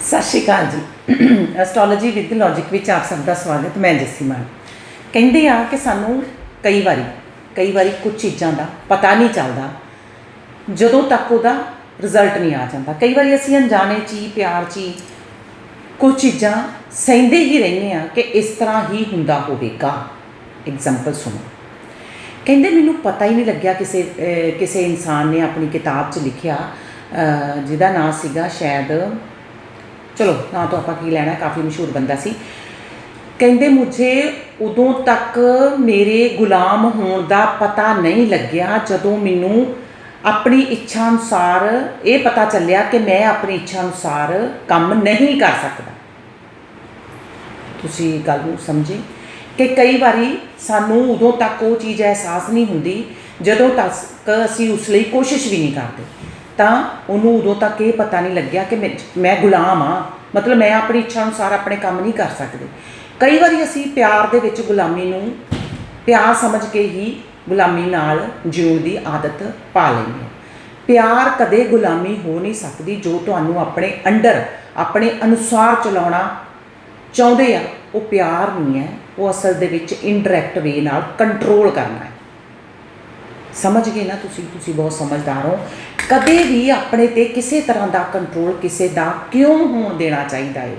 ਸਤਿ ਸ਼੍ਰੀ ਅਕਾਲ ਜੀ। Astrology with logic ਵਿੱਚ ਆਪ ਸਭ ਦਾ ਸਵਾਗਤ, ਮੈਂ ਜੱਸੀ ਮਾਨ। ਕਹਿੰਦੇ ਆ ਕਿ ਸਾਨੂੰ ਕਈ ਵਾਰੀ ਕਈ ਵਾਰੀ ਕੁਝ ਚੀਜ਼ਾਂ ਦਾ ਪਤਾ ਨਹੀਂ ਚੱਲਦਾ, ਜਦੋਂ ਤੱਕ ਉਹਦਾ ਰਿਜ਼ਲਟ ਨਹੀਂ ਆ ਜਾਂਦਾ। ਕਈ ਵਾਰੀ ਅਸੀਂ ਅਣਜਾਣੇ ਚ ਹੀ, ਪਿਆਰ ਚ ਹੀ ਕੁਝ ਚੀਜ਼ਾਂ ਸਹਿੰਦੇ ਹੀ ਰਹਿੰਦੇ ਆ ਕਿ ਇਸ ਤਰ੍ਹਾਂ ਹੀ ਹੁੰਦਾ ਹੋਵੇਗਾ। ਐਗਜ਼ਾਮਪਲ ਸੁਣੋ। ਕਹਿੰਦੇ ਮੈਨੂੰ ਪਤਾ ਹੀ ਨਹੀਂ ਲੱਗਿਆ ਕਿਸੇ ਕਿਸੇ ਇਨਸਾਨ ਨੇ ਆਪਣੀ ਕਿਤਾਬ 'ਚ ਲਿਖਿਆ ਜਿਹਦਾ ਨਾਂ ਸੀਗਾ ਸ਼ਾਇਦ ਚਲੋ, ਨਾਂ ਤੋਂ ਆਪਾਂ ਕੀ ਲੈਣਾ, ਕਾਫੀ ਮਸ਼ਹੂਰ ਬੰਦਾ ਸੀ। ਕਹਿੰਦੇ ਮੁਝੇ ਉਦੋਂ ਤੱਕ ਮੇਰੇ ਗੁਲਾਮ ਹੋਣ ਦਾ ਪਤਾ ਨਹੀਂ ਲੱਗਿਆ ਜਦੋਂ ਮੈਨੂੰ ਆਪਣੀ ਇੱਛਾ ਅਨੁਸਾਰ ਇਹ ਪਤਾ ਚੱਲਿਆ ਕਿ ਮੈਂ ਆਪਣੀ ਇੱਛਾ ਅਨੁਸਾਰ ਕੰਮ ਨਹੀਂ ਕਰ ਸਕਦਾ। ਤੁਸੀਂ ਗੱਲ ਨੂੰ ਸਮਝੇ ਕਿ ਕਈ ਵਾਰੀ ਸਾਨੂੰ ਉਦੋਂ ਤੱਕ ਉਹ ਚੀਜ਼ ਅਹਿਸਾਸ ਨਹੀਂ ਹੁੰਦੀ, ਜਦੋਂ ਤੱਕ ਅਸੀਂ ਉਸ ਲਈ ਕੋਸ਼ਿਸ਼ ਵੀ ਨਹੀਂ ਕਰਦੇ। ਤਾਂ ਉਹਨੂੰ ਉਦੋਂ ਤੱਕ ਇਹ ਪਤਾ ਨਹੀਂ ਲੱਗਿਆ ਕਿ ਮੈਂ ਮੈਂ ਗੁਲਾਮ ਆ ਮਤਲਬ ਮੈਂ ਆਪਣੀ ਇੱਛਾ ਅਨੁਸਾਰ ਆਪਣੇ ਕੰਮ ਨਹੀਂ ਕਰ ਸਕਦੀ। ਕਈ ਵਾਰੀ ਅਸੀਂ ਪਿਆਰ ਦੇ ਵਿੱਚ ਗੁਲਾਮੀ ਨੂੰ ਪਿਆਰ ਸਮਝ ਕੇ ਹੀ ਗੁਲਾਮੀ ਨਾਲ ਜਿਉਣ ਦੀ ਆਦਤ ਪਾ ਲੈਂਦੇ ਹਾਂ। ਪਿਆਰ ਕਦੇ ਗੁਲਾਮੀ ਹੋ ਨਹੀਂ ਸਕਦੀ ਜੋ ਤੁਹਾਨੂੰ ਆਪਣੇ ਅੰਡਰ, ਆਪਣੇ ਅਨੁਸਾਰ ਚਲਾਉਣਾ ਚਾਹੁੰਦੇ ਆ। ਉਹ ਪਿਆਰ ਨਹੀਂ ਹੈ। ਉਹ ਅਸਲ ਦੇ ਵਿੱਚ ਇਨਡਾਇਰੈਕਟ ਵੇ ਨਾਲ ਕੰਟਰੋਲ ਕਰਨਾ ਹੈ। ਸਮਝ ਗਏ ਨਾ ਤੁਸੀਂ ਤੁਸੀਂ ਬਹੁਤ ਸਮਝਦਾਰ ਹੋ। ਕਦੇ ਵੀ ਆਪਣੇ ਤੇ ਕਿਸੇ ਤਰ੍ਹਾਂ ਦਾ ਕੰਟਰੋਲ ਕਿਸੇ ਦਾ ਕਿਉਂ ਹੋਣ ਦੇਣਾ ਚਾਹੀਦਾ ਹੈ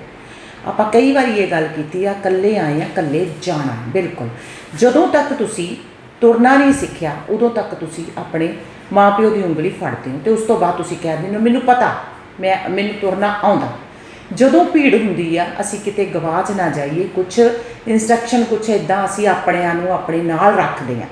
ਆਪਾਂ ਕਈ ਵਾਰੀ ਇਹ ਗੱਲ ਕੀਤੀ ਆ, ਇਕੱਲੇ ਆਏ ਆ, ਇਕੱਲੇ ਜਾਣਾ, ਬਿਲਕੁਲ। ਜਦੋਂ ਤੱਕ ਤੁਸੀਂ ਤੁਰਨਾ ਨਹੀਂ ਸਿੱਖਿਆ, ਉਦੋਂ ਤੱਕ ਤੁਸੀਂ ਆਪਣੇ ਮਾਪਿਓ ਦੀ ਉਂਗਲੀ ਫੜਦੇ ਹੋ ਤੇ ਉਸ ਤੋਂ ਬਾਅਦ ਤੁਸੀਂ ਕਹਿ ਦਿੰਦੇ ਹੋ, ਮੈਨੂੰ ਪਤਾ, ਮੈਂ, ਮੈਨੂੰ ਤੁਰਨਾ ਆਉਂਦਾ। ਜਦੋਂ ਭੀੜ ਹੁੰਦੀ ਆ, ਅਸੀਂ ਕਿਤੇ ਗਵਾਚ ਨਾ ਜਾਈਏ ਕੁਝ ਇਨਸਟਰਕਸ਼ਨ ਕੁਝ ਇਦਾਂ ਅਸੀਂ ਆਪਣਿਆਂ ਨੂੰ ਆਪਣੇ ਨਾਲ ਰੱਖਦੇ ਆ।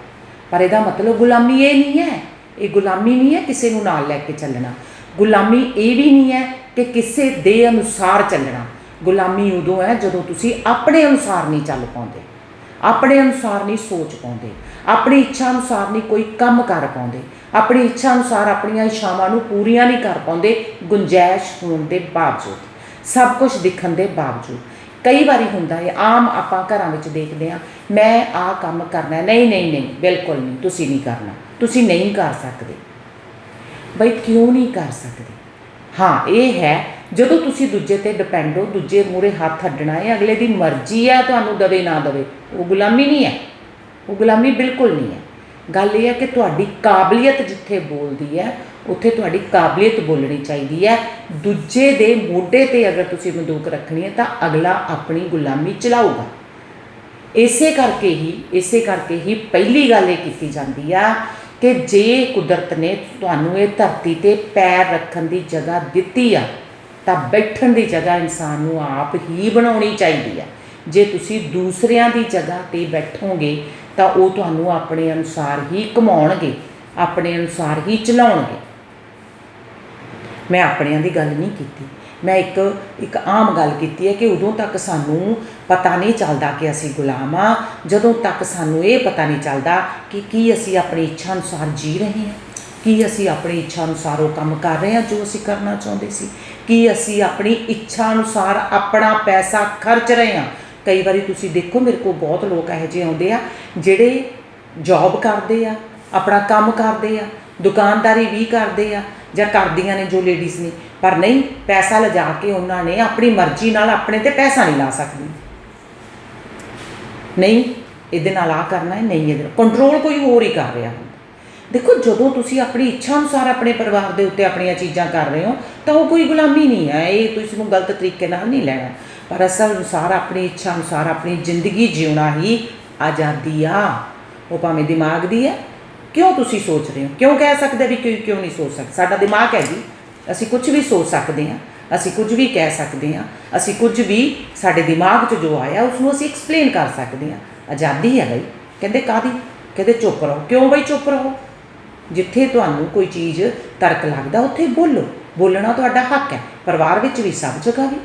ਪਰ ਇਹਦਾ ਮਤਲਬ ਗੁਲਾਮੀ ਇਹ ਨਹੀਂ ਹੈ। ਇਹ ਗੁਲਾਮੀ ਨਹੀਂ ਹੈ ਕਿਸੇ ਨੂੰ ਨਾਲ ਲੈ ਕੇ ਚੱਲਣਾ। ਗੁਲਾਮੀ ਇਹ ਵੀ ਨਹੀਂ ਹੈ ਕਿ ਕਿਸੇ ਦੇ ਅਨੁਸਾਰ ਚੱਲਣਾ। ਗੁਲਾਮੀ ਉਦੋਂ ਹੈ ਜਦੋਂ ਤੁਸੀਂ ਆਪਣੇ ਅਨੁਸਾਰ ਨਹੀਂ ਚੱਲ ਪਾਉਂਦੇ। ਆਪਣੇ ਅਨੁਸਾਰ ਨਹੀਂ ਸੋਚ ਪਾਉਂਦੇ। ਆਪਣੀ ਇੱਛਾ ਅਨੁਸਾਰ ਨਹੀਂ ਕੋਈ ਕੰਮ ਕਰ ਪਾਉਂਦੇ। ਆਪਣੀ ਇੱਛਾ ਅਨੁਸਾਰ ਆਪਣੀਆਂ ਇੱਛਾਵਾਂ ਨੂੰ ਪੂਰੀਆਂ ਨਹੀਂ ਕਰ ਪਾਉਂਦੇ। ਗੁੰਜਾਇਸ਼ ਹੋਣ ਦੇ ਬਾਵਜੂਦ। ਸਭ ਕੁਝ ਦਿਖਣ ਦੇ ਬਾਵਜੂਦ। ਕਈ ਵਾਰੀ ਹੁੰਦਾ ਹੈ, ਆਮ ਆਪਾਂ ਘਰਾਂ ਵਿੱਚ ਦੇਖਦੇ ਆ ਮੈਂ ਆਹ ਕੰਮ ਕਰਨਾ ਨਹੀਂ ਨਹੀਂ ਨਹੀਂ, ਬਿਲਕੁਲ ਨਹੀਂ, ਤੁਸੀਂ ਨਹੀਂ ਕਰਨਾ, ਤੁਸੀਂ ਨਹੀਂ ਕਰ ਸਕਦੇ। ਬਈ ਕਿਉਂ ਨਹੀਂ ਕਰ ਸਕਦੇ? ਹਾਂ, ਇਹ ਹੈ, ਜਦੋਂ ਤੁਸੀਂ ਦੂਜੇ ਤੇ ਡਿਪੈਂਡ ਹੋ, ਦੂਜੇ ਮੂਰੇ ਹੱਥ ਅੱਡਣਾ ਹੈ, ਅਗਲੇ ਦੀ ਮਰਜ਼ੀ ਹੈ, ਤੁਹਾਨੂੰ ਦਵੇ, ਨਾ ਦਵੇ, ਉਹ ਗੁਲਾਮੀ ਨਹੀਂ ਹੈ, ਉਹ ਗੁਲਾਮੀ ਬਿਲਕੁਲ ਨਹੀਂ ਹੈ। ਗੱਲ ਇਹ ਹੈ ਕਿ ਤੁਹਾਡੀ ਕਾਬਲੀਅਤ ਜਿੱਥੇ ਬੋਲਦੀ ਹੈ, ਉੱਥੇ ਤੁਹਾਡੀ ਕਾਬਲੀਅਤ ਬੋਲਣੀ ਚਾਹੀਦੀ ਹੈ। ਦੂਜੇ ਦੇ ਮੋਢੇ ਤੇ ਅਗਰ ਤੁਸੀਂ ਬੰਦੂਕ ਰੱਖਣੀ ਹੈ ਤਾਂ ਅਗਲਾ ਆਪਣੀ ਗੁਲਾਮੀ ਚਲਾਊਗਾ। ਇਸੇ ਕਰਕੇ ਹੀ, ਇਸੇ ਕਰਕੇ ਹੀ ਪਹਿਲੀ ਗੱਲ ਇਹ ਕੀਤੀ ਜਾਂਦੀ ਆ ਕਿ ਜੇ ਕੁਦਰਤ ਨੇ ਤੁਹਾਨੂੰ ਇਹ ਧਰਤੀ ਤੇ ਪੈਰ ਰੱਖਣ ਦੀ ਜਗ੍ਹਾ ਦਿੱਤੀ ਆ, ਤਾਂ ਬੈਠਣ ਦੀ ਜਗ੍ਹਾ ਇਨਸਾਨ ਨੂੰ ਆਪ ਹੀ ਬਣਾਉਣੀ ਚਾਹੀਦੀ ਆ। ਜੇ ਤੁਸੀਂ ਦੂਸਰਿਆਂ ਦੀ ਜਗ੍ਹਾ ਤੇ ਬੈਠੋਗੇ ਤਾਂ ਉਹ ਤੁਹਾਨੂੰ ਆਪਣੇ ਅਨੁਸਾਰ ਹੀ ਕਮਾਉਣਗੇ ਆਪਣੇ ਅਨੁਸਾਰ ਹੀ ਚਲਾਉਣਗੇ। ਮੈਂ ਆਪਣਿਆਂ ਦੀ ਗੱਲ ਨਹੀਂ ਕੀਤੀ। ਮੈਂ ਇੱਕ ਇੱਕ ਆਮ ਗੱਲ ਕੀਤੀ ਹੈ ਕਿ ਉਦੋਂ ਤੱਕ ਸਾਨੂੰ ਪਤਾ ਨਹੀਂ ਚੱਲਦਾ ਕਿ ਅਸੀਂ ਗੁਲਾਮ ਆ ਜਦੋਂ ਤੱਕ ਸਾਨੂੰ ਇਹ ਪਤਾ ਨਹੀਂ ਚੱਲਦਾ ਕਿ ਕੀ ਅਸੀਂ ਆਪਣੀ ਇੱਛਾ ਅਨੁਸਾਰ ਜੀ ਰਹੇ ਹਾਂ, ਕੀ ਅਸੀਂ ਆਪਣੀ ਇੱਛਾ ਅਨੁਸਾਰ ਉਹ ਕੰਮ ਕਰ ਰਹੇ ਹਾਂ ਜੋ ਅਸੀਂ ਕਰਨਾ ਚਾਹੁੰਦੇ ਸੀ, ਕੀ ਅਸੀਂ ਆਪਣੀ ਇੱਛਾ ਅਨੁਸਾਰ ਆਪਣਾ ਪੈਸਾ ਖਰਚ ਰਹੇ ਹਾਂ। ਕਈ ਵਾਰੀ ਤੁਸੀਂ ਦੇਖੋ, ਮੇਰੇ ਕੋਲ ਬਹੁਤ ਲੋਕ ਇਹੋ ਜਿਹੇ ਆਉਂਦੇ ਆ, ਜਿਹੜੇ ਜੌਬ ਕਰਦੇ ਆ, ਆਪਣਾ ਕੰਮ ਕਰਦੇ ਆ, ਦੁਕਾਨਦਾਰੀ ਵੀ ਕਰਦੇ ਆ, ਜਾਂ ਕਰਦੀਆਂ ਨੇ ਜੋ ਲੇਡੀਜ਼ ਨੇ। ਪਰ ਨਹੀਂ, ਪੈਸਾ ਲਿਜਾ ਕੇ ਉਹਨਾਂ ਨੇ ਆਪਣੀ ਮਰਜ਼ੀ ਨਾਲ ਆਪਣੇ ਤੇ ਪੈਸਾ ਨਹੀਂ ਲਾ ਸਕਦੀ। ਨਹੀਂ, ਇਹਦੇ ਨਾਲ ਆ ਕਰਨਾ ਹੈ, ਨਹੀਂ ਇਹਦੇ ਕੰਟਰੋਲ ਕੋਈ ਹੋਰ ਹੀ ਕਰ ਰਿਹਾ ਹੁੰਦਾ। ਦੇਖੋ, ਜਦੋਂ ਤੁਸੀਂ ਆਪਣੀ ਇੱਛਾ ਅਨੁਸਾਰ ਆਪਣੇ ਪਰਿਵਾਰ ਦੇ ਉੱਤੇ ਆਪਣੀਆਂ ਚੀਜ਼ਾਂ ਕਰ ਰਹੇ ਹੋ, ਤਾਂ ਉਹ ਕੋਈ ਗੁਲਾਮੀ ਨਹੀਂ ਹੈ। ਇਹ ਤੁਸੀਂ ਨੂੰ ਗਲਤ ਤਰੀਕੇ ਨਾਲ ਨਹੀਂ ਲੈਣਾ। ਪਰ ਅਸਲ ਅਨੁਸਾਰ ਆਪਣੀ ਇੱਛਾ ਅਨੁਸਾਰ ਆਪਣੀ ਜ਼ਿੰਦਗੀ ਜਿਉਣਾ ਹੀ ਆਜ਼ਾਦੀ ਆ। ਉਹ ਭਾਵੇਂ ਦਿਮਾਗ ਦੀ ਹੈ। ਕਿਉਂ ਤੁਸੀਂ ਸੋਚ ਰਹੇ ਹੋ? ਕਿਉਂ ਕਹਿ ਸਕਦੇ ਵੀ ਕਿਉਂ ਕਿਉਂ ਨਹੀਂ ਸੋਚ ਸਕਦੇ? ਸਾਡਾ ਦਿਮਾਗ ਹੈ ਜੀ। ਅਸੀਂ ਕੁਝ ਵੀ ਸੋਚ ਸਕਦੇ ਹਾਂ। ਅਸੀਂ ਕੁਝ ਵੀ ਕਹਿ ਸਕਦੇ ਹਾਂ। ਅਸੀਂ ਕੁਝ ਵੀ ਸਾਡੇ ਦਿਮਾਗ 'ਚ ਜੋ ਆਇਆ ਉਸ ਨੂੰ ਅਸੀਂ ਐਕਸਪਲੇਨ ਕਰ ਸਕਦੇ ਹਾਂ। ਆਜ਼ਾਦੀ ਹੈ ਬਈ। ਕਹਿੰਦੇ ਕਾਦੀ ਕਹਿੰਦੇ ਚੁੱਪ ਰਹੋ। ਕਿਉਂ ਬਈ ਚੁੱਪ ਰਹੋ? ਜਿੱਥੇ ਤੁਹਾਨੂੰ ਕੋਈ ਚੀਜ਼ ਤਰਕ ਲੱਗਦਾ, ਉੱਥੇ ਬੋਲੋ। ਬੋਲਣਾ ਤੁਹਾਡਾ ਹੱਕ ਹੈ। ਪਰਿਵਾਰ ਵਿੱਚ ਵੀ ਸਭ ਜਗ੍ਹਾ ਵੀ।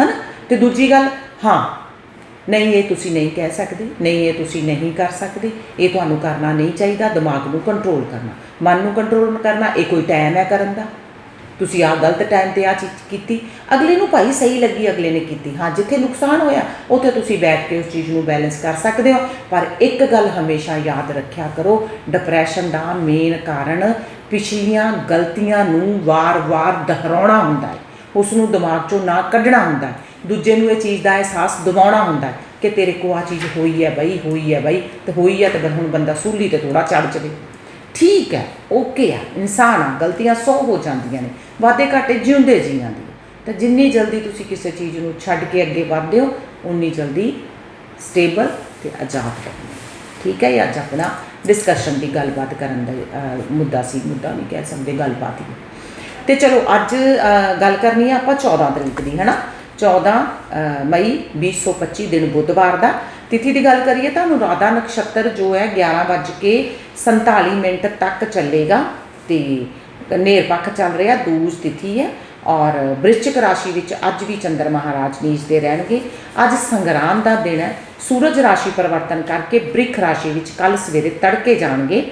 ਹਨਾ? ਤੇ ਦੂਜੀ ਗੱਲ, ਹਾਂ, ਨਹੀਂ, ਇਹ ਤੁਸੀਂ ਨਹੀਂ ਕਹਿ ਸਕਦੇ, ਨਹੀਂ, ਇਹ ਤੁਸੀਂ ਨਹੀਂ ਕਰ ਸਕਦੇ, ਇਹ ਤੁਹਾਨੂੰ ਕਰਨਾ ਨਹੀਂ ਚਾਹੀਦਾ, ਦਿਮਾਗ ਨੂੰ ਕੰਟਰੋਲ ਕਰਨਾ। ਮਨ ਨੂੰ ਕੰਟਰੋਲ ਕਰਨਾ, ਇਹ ਕੋਈ ਟਾਈਮ ਹੈ ਕਰਨ ਦਾ। ਤੁਸੀਂ ਆ ਗਲਤ ਟਾਈਮ ਤੇ ਆ ਚੀਜ਼ ਕੀਤੀ। ਅਗਲੇ ਨੂੰ ਭਾਈ ਸਹੀ ਲੱਗੀ, ਅਗਲੇ ਨੇ ਕੀਤੀ। ਹਾਂ, ਜਿੱਥੇ ਨੁਕਸਾਨ ਹੋਇਆ, ਉੱਥੇ ਤੁਸੀਂ ਬੈਠ ਕੇ ਉਸ ਚੀਜ਼ ਨੂੰ ਬੈਲੈਂਸ ਕਰ ਸਕਦੇ ਹੋ। ਪਰ ਇੱਕ ਗੱਲ ਹਮੇਸ਼ਾ ਯਾਦ ਰੱਖਿਆ ਕਰੋ ਡਿਪਰੈਸ਼ਨ ਦਾ ਮੇਨ ਕਾਰਨ ਪਿਛਲੀਆਂ ਗਲਤੀਆਂ ਨੂੰ ਵਾਰ-ਵਾਰ ਦੁਹਰਾਉਣਾ ਹੁੰਦਾ ਹੈ। ਉਸ ਨੂੰ ਦਿਮਾਗ ਚੋਂ ਨਾ ਕੱਢਣਾ ਹੁੰਦਾ ਹੈ। ਦੂਜੇ ਨੂੰ ਇਹ ਚੀਜ਼ ਦਾ ਅਹਿਸਾਸ ਦਿਵਾਉਣਾ ਹੁੰਦਾ ਹੈ ਕਿ ਤੇਰੇ ਕੋ ਆ ਚੀਜ਼ ਹੋਈ ਹੈ ਬਈ, ਹੋਈ ਹੈ ਬਈ, ਤੇ ਹੋਈ ਹੈ ਤੇ ਫਿਰ ਹੁਣ ਬੰਦਾ ਸੂਲੀ ਤੇ ਥੋੜਾ ਚੜ ਚਵੇ ਠੀਕ ਹੈ ਓਕੇ ਆ, ਇਨਸਾਨ ਆ, ਗਲਤੀਆਂ ਸੌ ਹੋ ਜਾਂਦੀਆਂ ਨੇ ਵਾਦੇ ਘਾਟੇ ਜਿਉਂਦੇ ਜੀਆਂ ਦੀ। ਤਾਂ ਜਿੰਨੀ ਜਲਦੀ ਤੁਸੀਂ ਕਿਸੇ ਚੀਜ਼ ਨੂੰ ਛੱਡ ਕੇ ਅੱਗੇ ਵਧਦੇ ਹੋ, ਉਨੀ ਜਲਦੀ ਸਟੇਬਲ ਤੇ ਆਜ਼ਾਦ ਰਹੋ ਠੀਕ ਹੈ, ਇਹ ਅੱਜ ਆਪਣਾ ਡਿਸਕਸ਼ਨ ਦੀ ਗੱਲਬਾਤ ਕਰਨ ਦਾ ਮੁੱਦਾ ਸੀ, ਮੁੱਦਾ ਨਹੀਂ ਕਹਿ ਸਕਦੇ, ਗੱਲਬਾਤ ਹੀ। ਤੇ ਚਲੋ ਅੱਜ ਗੱਲ ਕਰਨੀ ਹੈ ਆਪਾਂ 14 ਤਰੀਕ ਦੀ ਹੈਨਾ? 14 ਅਹ, ਮਈ 2025 ਦਿਨ ਬੁੱਧਵਾਰ ਦਾ। ਤਿਥੀ ਦੀ ਗੱਲ ਕਰੀਏ ਤਾਂ ਅਨੁਰਾਧਾ ਨਕਸ਼ਤਰ ਜੋ ਹੈ 11:47 ਮਿੰਟ ਤੱਕ ਚੱਲੇਗਾ ਤੇ ਨੇਰ ਪੱਖ ਚੱਲ ਰਿਹਾ ਦੂਜ ਤਿਥੀ ਹੈ ਔਰ ਬ੍ਰਿਸ਼ਚਿਕ ਰਾਸ਼ੀ ਵਿੱਚ ਅੱਜ ਵੀ ਚੰਦਰ ਮਹਾਰਾਜ ਨੀਚ ਦੇ ਰਹਿਣਗੇ। ਅੱਜ ਸੰਗਰਾਮ ਦਾ ਦਿਨ ਹੈ ਸੂਰਜ ਰਾਸ਼ੀ ਪਰਿਵਰਤਨ ਕਰਕੇ ਬ੍ਰਿਖ ਰਾਸ਼ੀ ਵਿੱਚ ਕੱਲ ਸਵੇਰੇ ਤੜਕੇ ਜਾਣਗੇ।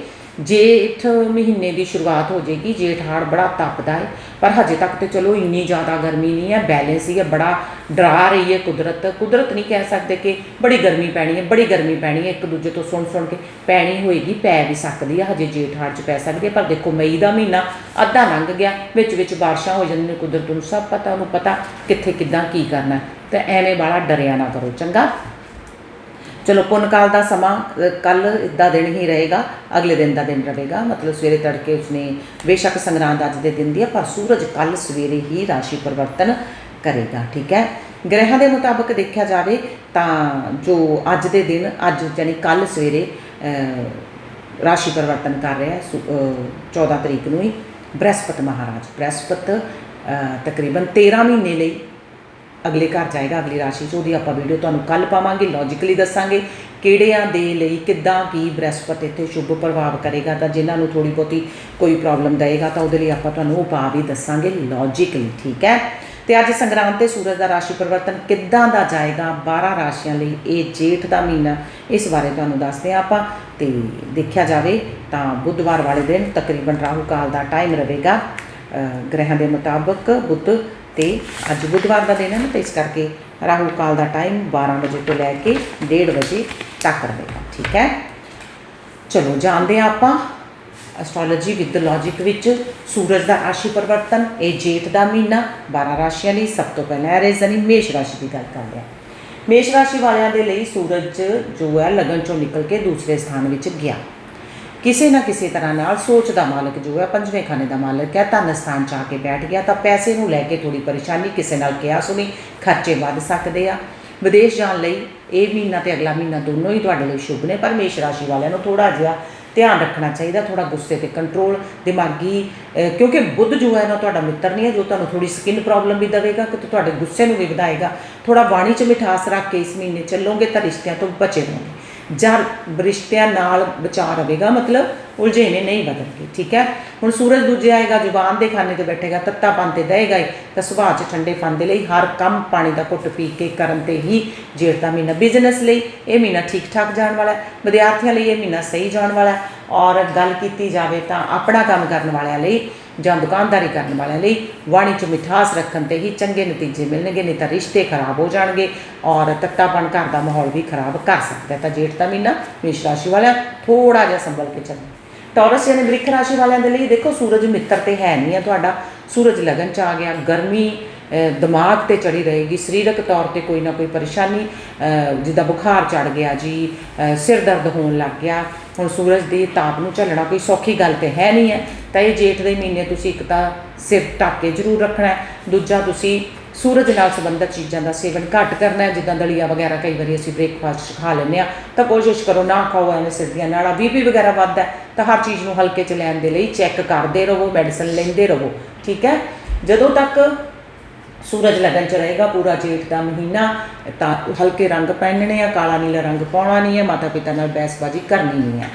ਜੇਠ ਮਹੀਨੇ ਦੀ ਸ਼ੁਰੂਆਤ ਹੋ ਜਾਏਗੀ ਜੇਠ ਹਾੜ ਬੜਾ ਤਪਦਾ ਹੈ ਪਰ ਹਜੇ ਤੱਕ ਤੇ ਚਲੋ ਇੰਨੀ ਜ਼ਿਆਦਾ ਗਰਮੀ ਨਹੀਂ ਹੈ ਬੈਲੈਂਸ ਹੀ ਹੈ, ਬੜਾ ਡਰਾ ਰਹੀ ਹੈ ਕੁਦਰਤ। ਕੁਦਰਤ ਨਹੀਂ ਕਹਿ ਸਕਦੇ ਕਿ ਬੜੀ ਗਰਮੀ ਪੈਣੀ ਹੈ, ਬੜੀ ਗਰਮੀ ਪੈਣੀ ਹੈ, ਇੱਕ ਦੂਜੇ ਤੋਂ ਸੁਣ ਸੁਣ ਕੇ ਪੈਣੀ ਹੋਏਗੀ, ਪੈ ਵੀ ਸਕਦੀ ਹੈ, ਹਜੇ ਜੇਠ ਹਾੜ 'ਚ ਪੈ ਸਕਦੀ ਹੈ, ਪਰ ਦੇਖੋ ਮਈ ਦਾ ਮਹੀਨਾ ਅੱਧਾ ਲੰਘ ਗਿਆ, ਵਿੱਚ ਵਿੱਚ ਬਾਰਿਸ਼ਾਂ ਹੋ ਜਾਂਦੀਆਂ ਨੇ, ਕੁਦਰਤ ਨੂੰ ਸਭ ਪਤਾ, ਉਹਨੂੰ ਪਤਾ ਕਿੱਥੇ ਕਿੱਦਾਂ ਕੀ ਕਰਨਾ ਤਾਂ ਐਵੇਂ ਬਾਲਾ ਡਰਿਆ ਨਾ ਕਰੋ, ਚੰਗਾ? ਚਲੋ ਪੁੰਨ ਕਾਲ ਦਾ ਸਮਾਂ ਕੱਲ ਦਾ ਦਿਨ ਹੀ ਰਹੇਗਾ, ਅਗਲੇ ਦਿਨ ਦਾ ਦਿਨ ਰਹੇਗਾ। ਮਤਲਬ ਸਵੇਰੇ ਤੜਕੇ ਉਸਨੇ ਬੇਸ਼ੱਕ ਸੰਗਰਾਂਦ ਅੱਜ ਦੇ ਦਿਨ ਦੀ ਹੈ ਪਰ ਸੂਰਜ ਕੱਲ ਸਵੇਰੇ ਹੀ ਰਾਸ਼ੀ ਪਰਿਵਰਤਨ ਕਰੇਗਾ, ਠੀਕ ਹੈ? ਗ੍ਰਹਿਾਂ ਦੇ ਮੁਤਾਬਕ ਦੇਖਿਆ ਜਾਵੇ ਤਾਂ ਜੋ ਅੱਜ ਦੇ ਦਿਨ, ਅੱਜ ਯਾਨੀ ਕੱਲ ਸਵੇਰੇ ਰਾਸ਼ੀ ਪਰਿਵਰਤਨ ਕਰ ਰਿਹਾ ਹੈ 14 ਤਰੀਕ ਨੂੰ ਹੀ ਬ੍ਰਹਿਸਪਤ ਮਹਾਰਾਜ। ਬ੍ਰਹਿਸਪਤ ਤਕਰੀਬਨ 13 ਮਹੀਨੇ ਲਈ ਅਗਲੇ ਘਰ ਜਾਏਗਾ, ਅਗਲੀ ਰਾਸ਼ੀ 'ਚ ਉਹਦੀ ਆਪਾਂ ਵੀਡੀਓ ਤੁਹਾਨੂੰ ਕੱਲ ਪਾਵਾਂਗੇ ਲੌਜੀਕਲੀ ਦੱਸਾਂਗੇ ਕਿਹੜਿਆਂ ਦੇ ਲਈ ਕਿੱਦਾਂ ਕੀ ਬ੍ਰਹਸਪਤ ਇੱਥੇ ਸ਼ੁਭ ਪ੍ਰਭਾਵ ਕਰੇਗਾ, ਤਾਂ ਜਿਨ੍ਹਾਂ ਨੂੰ ਥੋੜੀ ਬਹੁਤੀ ਕੋਈ ਪ੍ਰੋਬਲਮ ਦੇਏਗਾ ਤਾਂ ਉਹਦੇ ਲਈ ਆਪਾਂ ਤੁਹਾਨੂੰ ਉਪਾਅ ਵੀ ਦੱਸਾਂਗੇ ਲੌਜੀਕਲੀ ਠੀਕ ਹੈ? ਤੇ ਅੱਜ ਸੰਗਰਾਂਦ ਤੇ ਸੂਰਜ ਦਾ ਰਾਸ਼ੀ ਪਰਿਵਰਤਨ ਕਿੱਦਾਂ ਦਾ ਜਾਏਗਾ 12 ਰਾਸ਼ੀਆਂ ਲਈ ਇਹ ਜੇਠ ਦਾ ਮਹੀਨਾ, ਇਸ ਬਾਰੇ ਤੁਹਾਨੂੰ ਦੱਸਦੇ ਹਾਂ ਆਪਾਂ, ਤੇ ਦੇਖਿਆ ਜਾਵੇ ਤਾਂ ਬੁੱਧਵਾਰ ਵਾਲੇ ਦਿਨ ਤਕਰੀਬਨ ਰਾਹੂ ਕਾਲ ਦਾ ਟਾਈਮ ਰਹੇਗਾ। ਅਹ ਗ੍ਰਹਿਾਂ ਦੇ ਮੁਤਾਬਕ ਬੁੱਧ ਤੇ ਅੱਜ ਬੁੱਧਵਾਰ ਦਾ ਦਿਨ ਹੈ ਨਾ, ਤੇ ਇਸ ਕਰਕੇ ਰਾਹੂ ਕਾਲ ਦਾ ਟਾਈਮ 12 ਵਜੇ ਤੋਂ ਲੈ ਕੇ 1:30 ਵਜੇ ਤੱਕ ਰਹੇਗਾ, ਠੀਕ ਹੈ? ਚਲੋ, ਜਾਣਦੇ ਹਾਂ ਆਪਾਂ ਐਸਟ੍ਰੋਲੋਜੀ ਵਿਦ ਲੌਜੀਕ ਵਿੱਚ ਸੂਰਜ ਦਾ ਰਾਸ਼ੀ ਪਰਿਵਰਤਨ, ਇਹ ਜੇਠ ਦਾ ਮਹੀਨਾ 12 ਰਾਸ਼ੀਆਂ ਲਈ ਸਭ ਤੋਂ ਪਹਿਲਾਂ ਐਰੇਜ਼ ਯਾਨੀ ਮੇਸ਼ ਰਾਸ਼ੀ ਦੀ ਗੱਲ ਕਰਦੇ ਹਾਂ ਮੇਸ਼ ਰਾਸ਼ੀ ਵਾਲਿਆਂ ਦੇ ਲਈ ਸੂਰਜ ਜੋ ਹੈ ਲਗਨ ਚੋਂ ਨਿਕਲ ਕੇ ਦੂਸਰੇ ਸਥਾਨ ਵਿੱਚ ਗਿਆ। ਕਿਸੇ ਨਾ ਕਿਸੇ ਤਰ੍ਹਾਂ ਨਾਲ ਸੋਚ ਦਾ ਮਾਲਕ ਜੋ ਹੈ, ਪੰਜਵੇਂ ਖਾਨੇ ਦਾ ਮਾਲਕ ਹੈ, ਧਨ ਸਥਾਨ ਚ ਆ ਕੇ ਬੈਠ ਗਿਆ ਤਾਂ ਪੈਸੇ ਨੂੰ ਲੈ ਕੇ ਥੋੜੀ ਪਰੇਸ਼ਾਨੀ ਕਿਸੇ ਨਾਲ ਕਿਹਾ ਸੁਣੀ, ਖਰਚੇ ਵੱਧ ਸਕਦੇ ਆ। ਵਿਦੇਸ਼ ਜਾਣ ਲਈ ਇਹ ਮਹੀਨਾ ਤੇ ਅਗਲਾ ਮਹੀਨਾ ਦੋਨੋਂ ਹੀ ਤੁਹਾਡੇ ਲਈ ਸ਼ੁਭ ਨੇ, ਪਰ ਮੇਸ਼ ਰਾਸ਼ੀ ਵਾਲਿਆਂ ਨੂੰ ਥੋੜਾ ਜਿਹਾ ਧਿਆਨ ਰੱਖਣਾ ਚਾਹੀਦਾ ਥੋੜਾ ਗੁੱਸੇ ਤੇ ਕੰਟਰੋਲ ਦਿਮਾਗੀ ਕਿਉਂਕਿ ਬੁੱਧ ਜੋ ਹੈ ਨਾ, ਤੁਹਾਡਾ ਮਿੱਤਰ ਨਹੀਂ ਹੈ, ਜੋ ਤੁਹਾਨੂੰ ਥੋੜੀ ਸਕਿਨ ਪ੍ਰੋਬਲਮ ਵੀ ਦੇਵੇਗਾ ਕਿ ਤੁਹਾਡੇ ਗੁੱਸੇ ਨੂੰ ਵੀ ਵਧਾਏਗਾ। ਥੋੜਾ ਬਾਣੀ 'ਚ ਮਿਠਾਸ ਰੱਖ ਕੇ ਇਸ ਮਹੀਨੇ ਚੱਲੋਗੇ ਤਾਂ ਰਿਸ਼ਤਿਆਂ ਤੋਂ ਬਚੇ ਰਹੋਗੇ। ਜਾਂ ਰਿਸ਼ਤਿਆਂ ਨਾਲ ਵਿਚਾਰ ਰਵੇਗਾ ਮਤਲਬ ਉਲਝੇਵੇਂ ਨਹੀਂ ਵਧਣਗੇ ਠੀਕ ਹੈ? ਹੁਣ ਸੂਰਜ ਦੂਜੇ ਆਏਗਾ, ਜ਼ੁਬਾਨ ਦੇ ਖਾਨੇ ਤੇ ਬੈਠੇਗਾ, ਤੱਤਾ ਪਨ ਤੇ ਦਏਗਾ ਹੀ ਤਾਂ ਸੁਭਾਅ 'ਚ ਠੰਡੇ ਫਨ ਦੇ ਲਈ ਹਰ ਕੰਮ ਪਾਣੀ ਦਾ ਘੁੱਟ ਪੀ ਕੇ ਕਰਨ ਤੇ ਹੀ ਜੇਠ ਦਾ ਮਹੀਨਾ ਬਿਜ਼ਨਸ ਲਈ, ਇਹ ਮਹੀਨਾ ਠੀਕ ਠਾਕ ਜਾਣ ਵਾਲਾ ਹੈ, ਵਿਦਿਆਰਥੀਆਂ ਲਈ ਇਹ ਮਹੀਨਾ ਸਹੀ ਜਾਣ ਵਾਲਾ ਹੈ, ਔਰ ਗੱਲ ਕੀਤੀ ਜਾਵੇ ਤਾਂ ਆਪਣਾ ਕੰਮ ਕਰਨ ਵਾਲਿਆਂ ਲਈ ਜਾਂ ਦੁਕਾਨਦਾਰੀ ਕਰਨ ਵਾਲਿਆਂ ਲਈ ਵਾਣੀ 'ਚ ਮਿਠਾਸ ਰੱਖਣ ਤੇ ਹੀ ਚੰਗੇ ਨਤੀਜੇ ਮਿਲਣਗੇ, ਨਹੀਂ ਤਾਂ ਰਿਸ਼ਤੇ ਖਰਾਬ ਹੋ ਜਾਣਗੇ ਔਰ ਤੱਤਾਪਣ ਘਰ ਦਾ ਮਾਹੌਲ ਵੀ ਖਰਾਬ ਕਰ ਸਕਦਾ ਤਾਂ ਜੇਠ ਦਾ ਮਹੀਨਾ ਮੇਸ਼ ਰਾਸ਼ੀ ਵਾਲਿਆਂ ਥੋੜਾ ਜਿਹਾ ਸੰਭਲ ਕੇ ਚੱਲੋ। ਟੌਰਸ ਯਾਨੀ ਬ੍ਰਿਖ ਰਾਸ਼ੀ ਵਾਲਿਆਂ ਦੇ ਲਈ ਦੇਖੋ ਸੂਰਜ ਮਿੱਤਰ ਤੇ ਹੈ ਨਹੀਂ ਹੈ ਤੁਹਾਡਾ। ਸੂਰਜ ਲਗਨ ਚ ਆ ਗਿਆ, ਗਰਮੀ ਦਿਮਾਗ ਤੇ ਚੜੀ ਰਹੇਗੀ, ਸਰੀਰਕ ਤੌਰ ਤੇ ਕੋਈ ਨਾ ਕੋਈ ਪਰੇਸ਼ਾਨੀ ਜਿੱਦਾਂ ਬੁਖਾਰ ਚੜ ਗਿਆ ਜੀ ਸਿਰ ਦਰਦ ਹੋਣ ਲੱਗ ਗਿਆ, ਹੁਣ ਸੂਰਜ ਦੀ ਤਾਪ ਨੂੰ ਝੱਲਣਾ ਕੋਈ ਸੌਖੀ ਗੱਲ ਤੇ ਹੈ ਨਹੀਂ ਹੈ, ਤਾਂ ਇਹ ਜੇਠ ਦੇ ਮਹੀਨੇ ਤੁਸੀਂ ਇੱਕ ਤਾਂ ਸਿਰ ਢੱਕ ਕੇ ਜ਼ਰੂਰ ਰੱਖਣਾ ਹੈ, ਦੂਜਾ ਤੁਸੀਂ ਸੂਰਜ ਨਾਲ ਸੰਬੰਧਿਤ ਚੀਜ਼ਾਂ ਦਾ ਸੇਵਨ ਘੱਟ ਕਰਨਾ ਹੈ, ਜਿੱਦਾਂ ਦਲੀਆ ਵਗੈਰਾ ਕਈ ਵਾਰੀ ਅਸੀਂ ਬ੍ਰੇਕਫਾਸਟ 'ਚ ਖਾ ਲੈਂਦੇ ਆ ਤਾਂ ਕੋਸ਼ਿਸ਼ ਕਰੋ ਨਾ ਖਾਓ, ਐਵੇਂ ਸਿਰ ਦੀਆਂ ਨਾਲ ਬੀਪੀ ਵਗੈਰਾ ਵੱਧਦਾ ਤਾਂ ਹਰ ਚੀਜ਼ ਨੂੰ ਹਲਕੇ 'ਚ ਲੈਣ ਦੇ ਲਈ ਚੈੱਕ ਕਰਦੇ ਰਹੋ ਮੈਡੀਸਨ ਲੈਂਦੇ ਰਹੋ, ਠੀਕ ਹੈ? ਜਦੋਂ ਤੱਕ ਸੂਰਜ ਲਗਨ ਚ ਰਹੇਗਾ, ਪੂਰਾ ਜੇਠ ਦਾ ਮਹੀਨਾ, ਤਾਂ ਹਲਕੇ ਰੰਗ ਪਹਿਨਣੇ ਆ, ਕਾਲਾ ਨੀਲਾ ਰੰਗ ਪਾਉਣਾ ਨਹੀਂ ਹੈ ਮਾਤਾ ਪਿਤਾ ਨਾਲ ਬਹਿਸਬਾਜ਼ੀ ਕਰਨੀ ਨਹੀਂ ਹੈ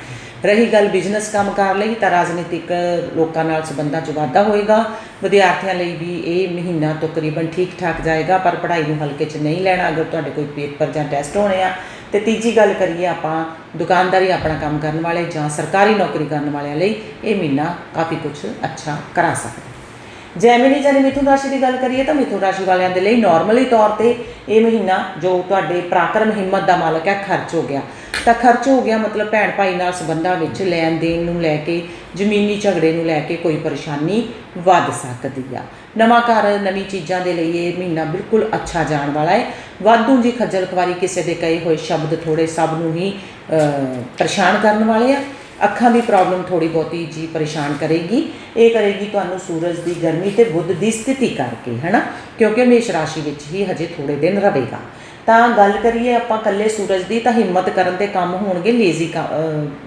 ਰਹੀ ਗੱਲ ਬਿਜ਼ਨਸ ਕੰਮ ਕਰ ਲਈ, ਤਾਂ ਰਾਜਨੀਤਿਕ ਲੋਕਾਂ ਨਾਲ ਸੰਬੰਧਾਂ 'ਚ ਵਾਧਾ ਹੋਏਗਾ। ਵਿਦਿਆਰਥੀਆਂ ਲਈ ਵੀ ਇਹ ਮਹੀਨਾ ਤਕਰੀਬਨ ਠੀਕ ਠਾਕ ਜਾਏਗਾ, ਪਰ ਪੜ੍ਹਾਈ ਨੂੰ ਹਲਕੇ 'ਚ ਨਹੀਂ ਲੈਣਾ, ਅਗਰ ਤੁਹਾਡੇ ਕੋਈ ਪੇਪਰ ਜਾਂ ਟੈਸਟ ਹੋਣੇ ਆ। ਤੇ ਤੀਜੀ ਗੱਲ ਕਰੀਏ ਆਪਾਂ, ਦੁਕਾਨਦਾਰੀ ਆਪਣਾ ਕੰਮ ਕਰਨ ਵਾਲੇ ਜਾਂ ਸਰਕਾਰੀ ਨੌਕਰੀ ਕਰਨ ਵਾਲਿਆਂ ਲਈ, ਇਹ ਮਹੀਨਾ ਕਾਫੀ ਕੁਝ ਅੱਛਾ ਕਰਾ ਸਕਦਾ ਜੈਮਿਨੀ ਜਾਨੀ ਮਿਥੁਨ ਰਾਸ਼ੀ ਦੀ ਗੱਲ ਕਰੀਏ ਤਾਂ ਮਿਥੁਨ ਰਾਸ਼ੀ ਵਾਲਿਆਂ ਦੇ ਲਈ ਨਾਰਮਲੀ ਤੌਰ ਤੇ ਇਹ ਮਹੀਨਾ ਜੋ ਤੁਹਾਡੇ ਪਰਾਕਰਮ ਹਿੰਮਤ ਦਾ ਮਾਲਕ ਹੈ, ਖਰਚ ਹੋ ਗਿਆ। ਤਾਂ ਖਰਚ ਹੋ ਗਿਆ ਮਤਲਬ ਭੈਣ ਭਾਈ ਨਾਲ ਸੰਬੰਧਾਂ ਵਿੱਚ ਲੈਣ ਦੇਣ ਨੂੰ ਲੈ ਕੇ, ਜ਼ਮੀਨੀ ਝਗੜੇ ਨੂੰ ਲੈ ਕੇ ਕੋਈ ਪਰੇਸ਼ਾਨੀ ਵੱਧ ਸਕਦੀ ਆ। ਨਵਾਂ ਘਰ, ਨਵੀਂ ਚੀਜ਼ਾਂ ਦੇ ਲਈ ਇਹ ਮਹੀਨਾ ਬਿਲਕੁਲ ਅੱਛਾ ਜਾਣ ਵਾਲਾ ਹੈ। ਵਾਧੂ ਜੀ ਖੱਜਲ ਖਵਾਰੀ ਕਿਸੇ ਦੇ ਕਹੇ ਹੋਏ ਸ਼ਬਦ ਥੋੜੇ ਸਭ ਨੂੰ ਹੀ ਪਰੇਸ਼ਾਨ ਕਰਨ ਵਾਲੇ ਆ। ਅੱਖਾਂ ਦੀ ਪ੍ਰੋਬਲਮ ਥੋੜੀ ਬਹੁਤੀ ਜੀ ਪਰੇਸ਼ਾਨ ਕਰੇਗੀ। ਇਹ ਕਰੇਗੀ ਤੁਹਾਨੂੰ ਸੂਰਜ ਦੀ ਗਰਮੀ ਤੇ ਬੁੱਧ ਦੀ ਸਥਿਤੀ ਕਰਕੇ, ਹੈਨਾ? ਕਿਉਂਕਿ ਮੇਸ਼ ਰਾਸ਼ੀ ਵਿੱਚ ਹੀ ਹਜੇ ਥੋੜੇ ਦਿਨ ਰਹੇਗਾ। ਤਾਂ ਗੱਲ ਕਰੀਏ ਆਪਾਂ ਕੱਲੇ ਸੂਰਜ ਦੀ, ਤਾਂ ਹਿੰਮਤ ਕਰਨ ਤੇ ਕੰਮ ਹੋਣਗੇ ਲੇਜ਼ੀ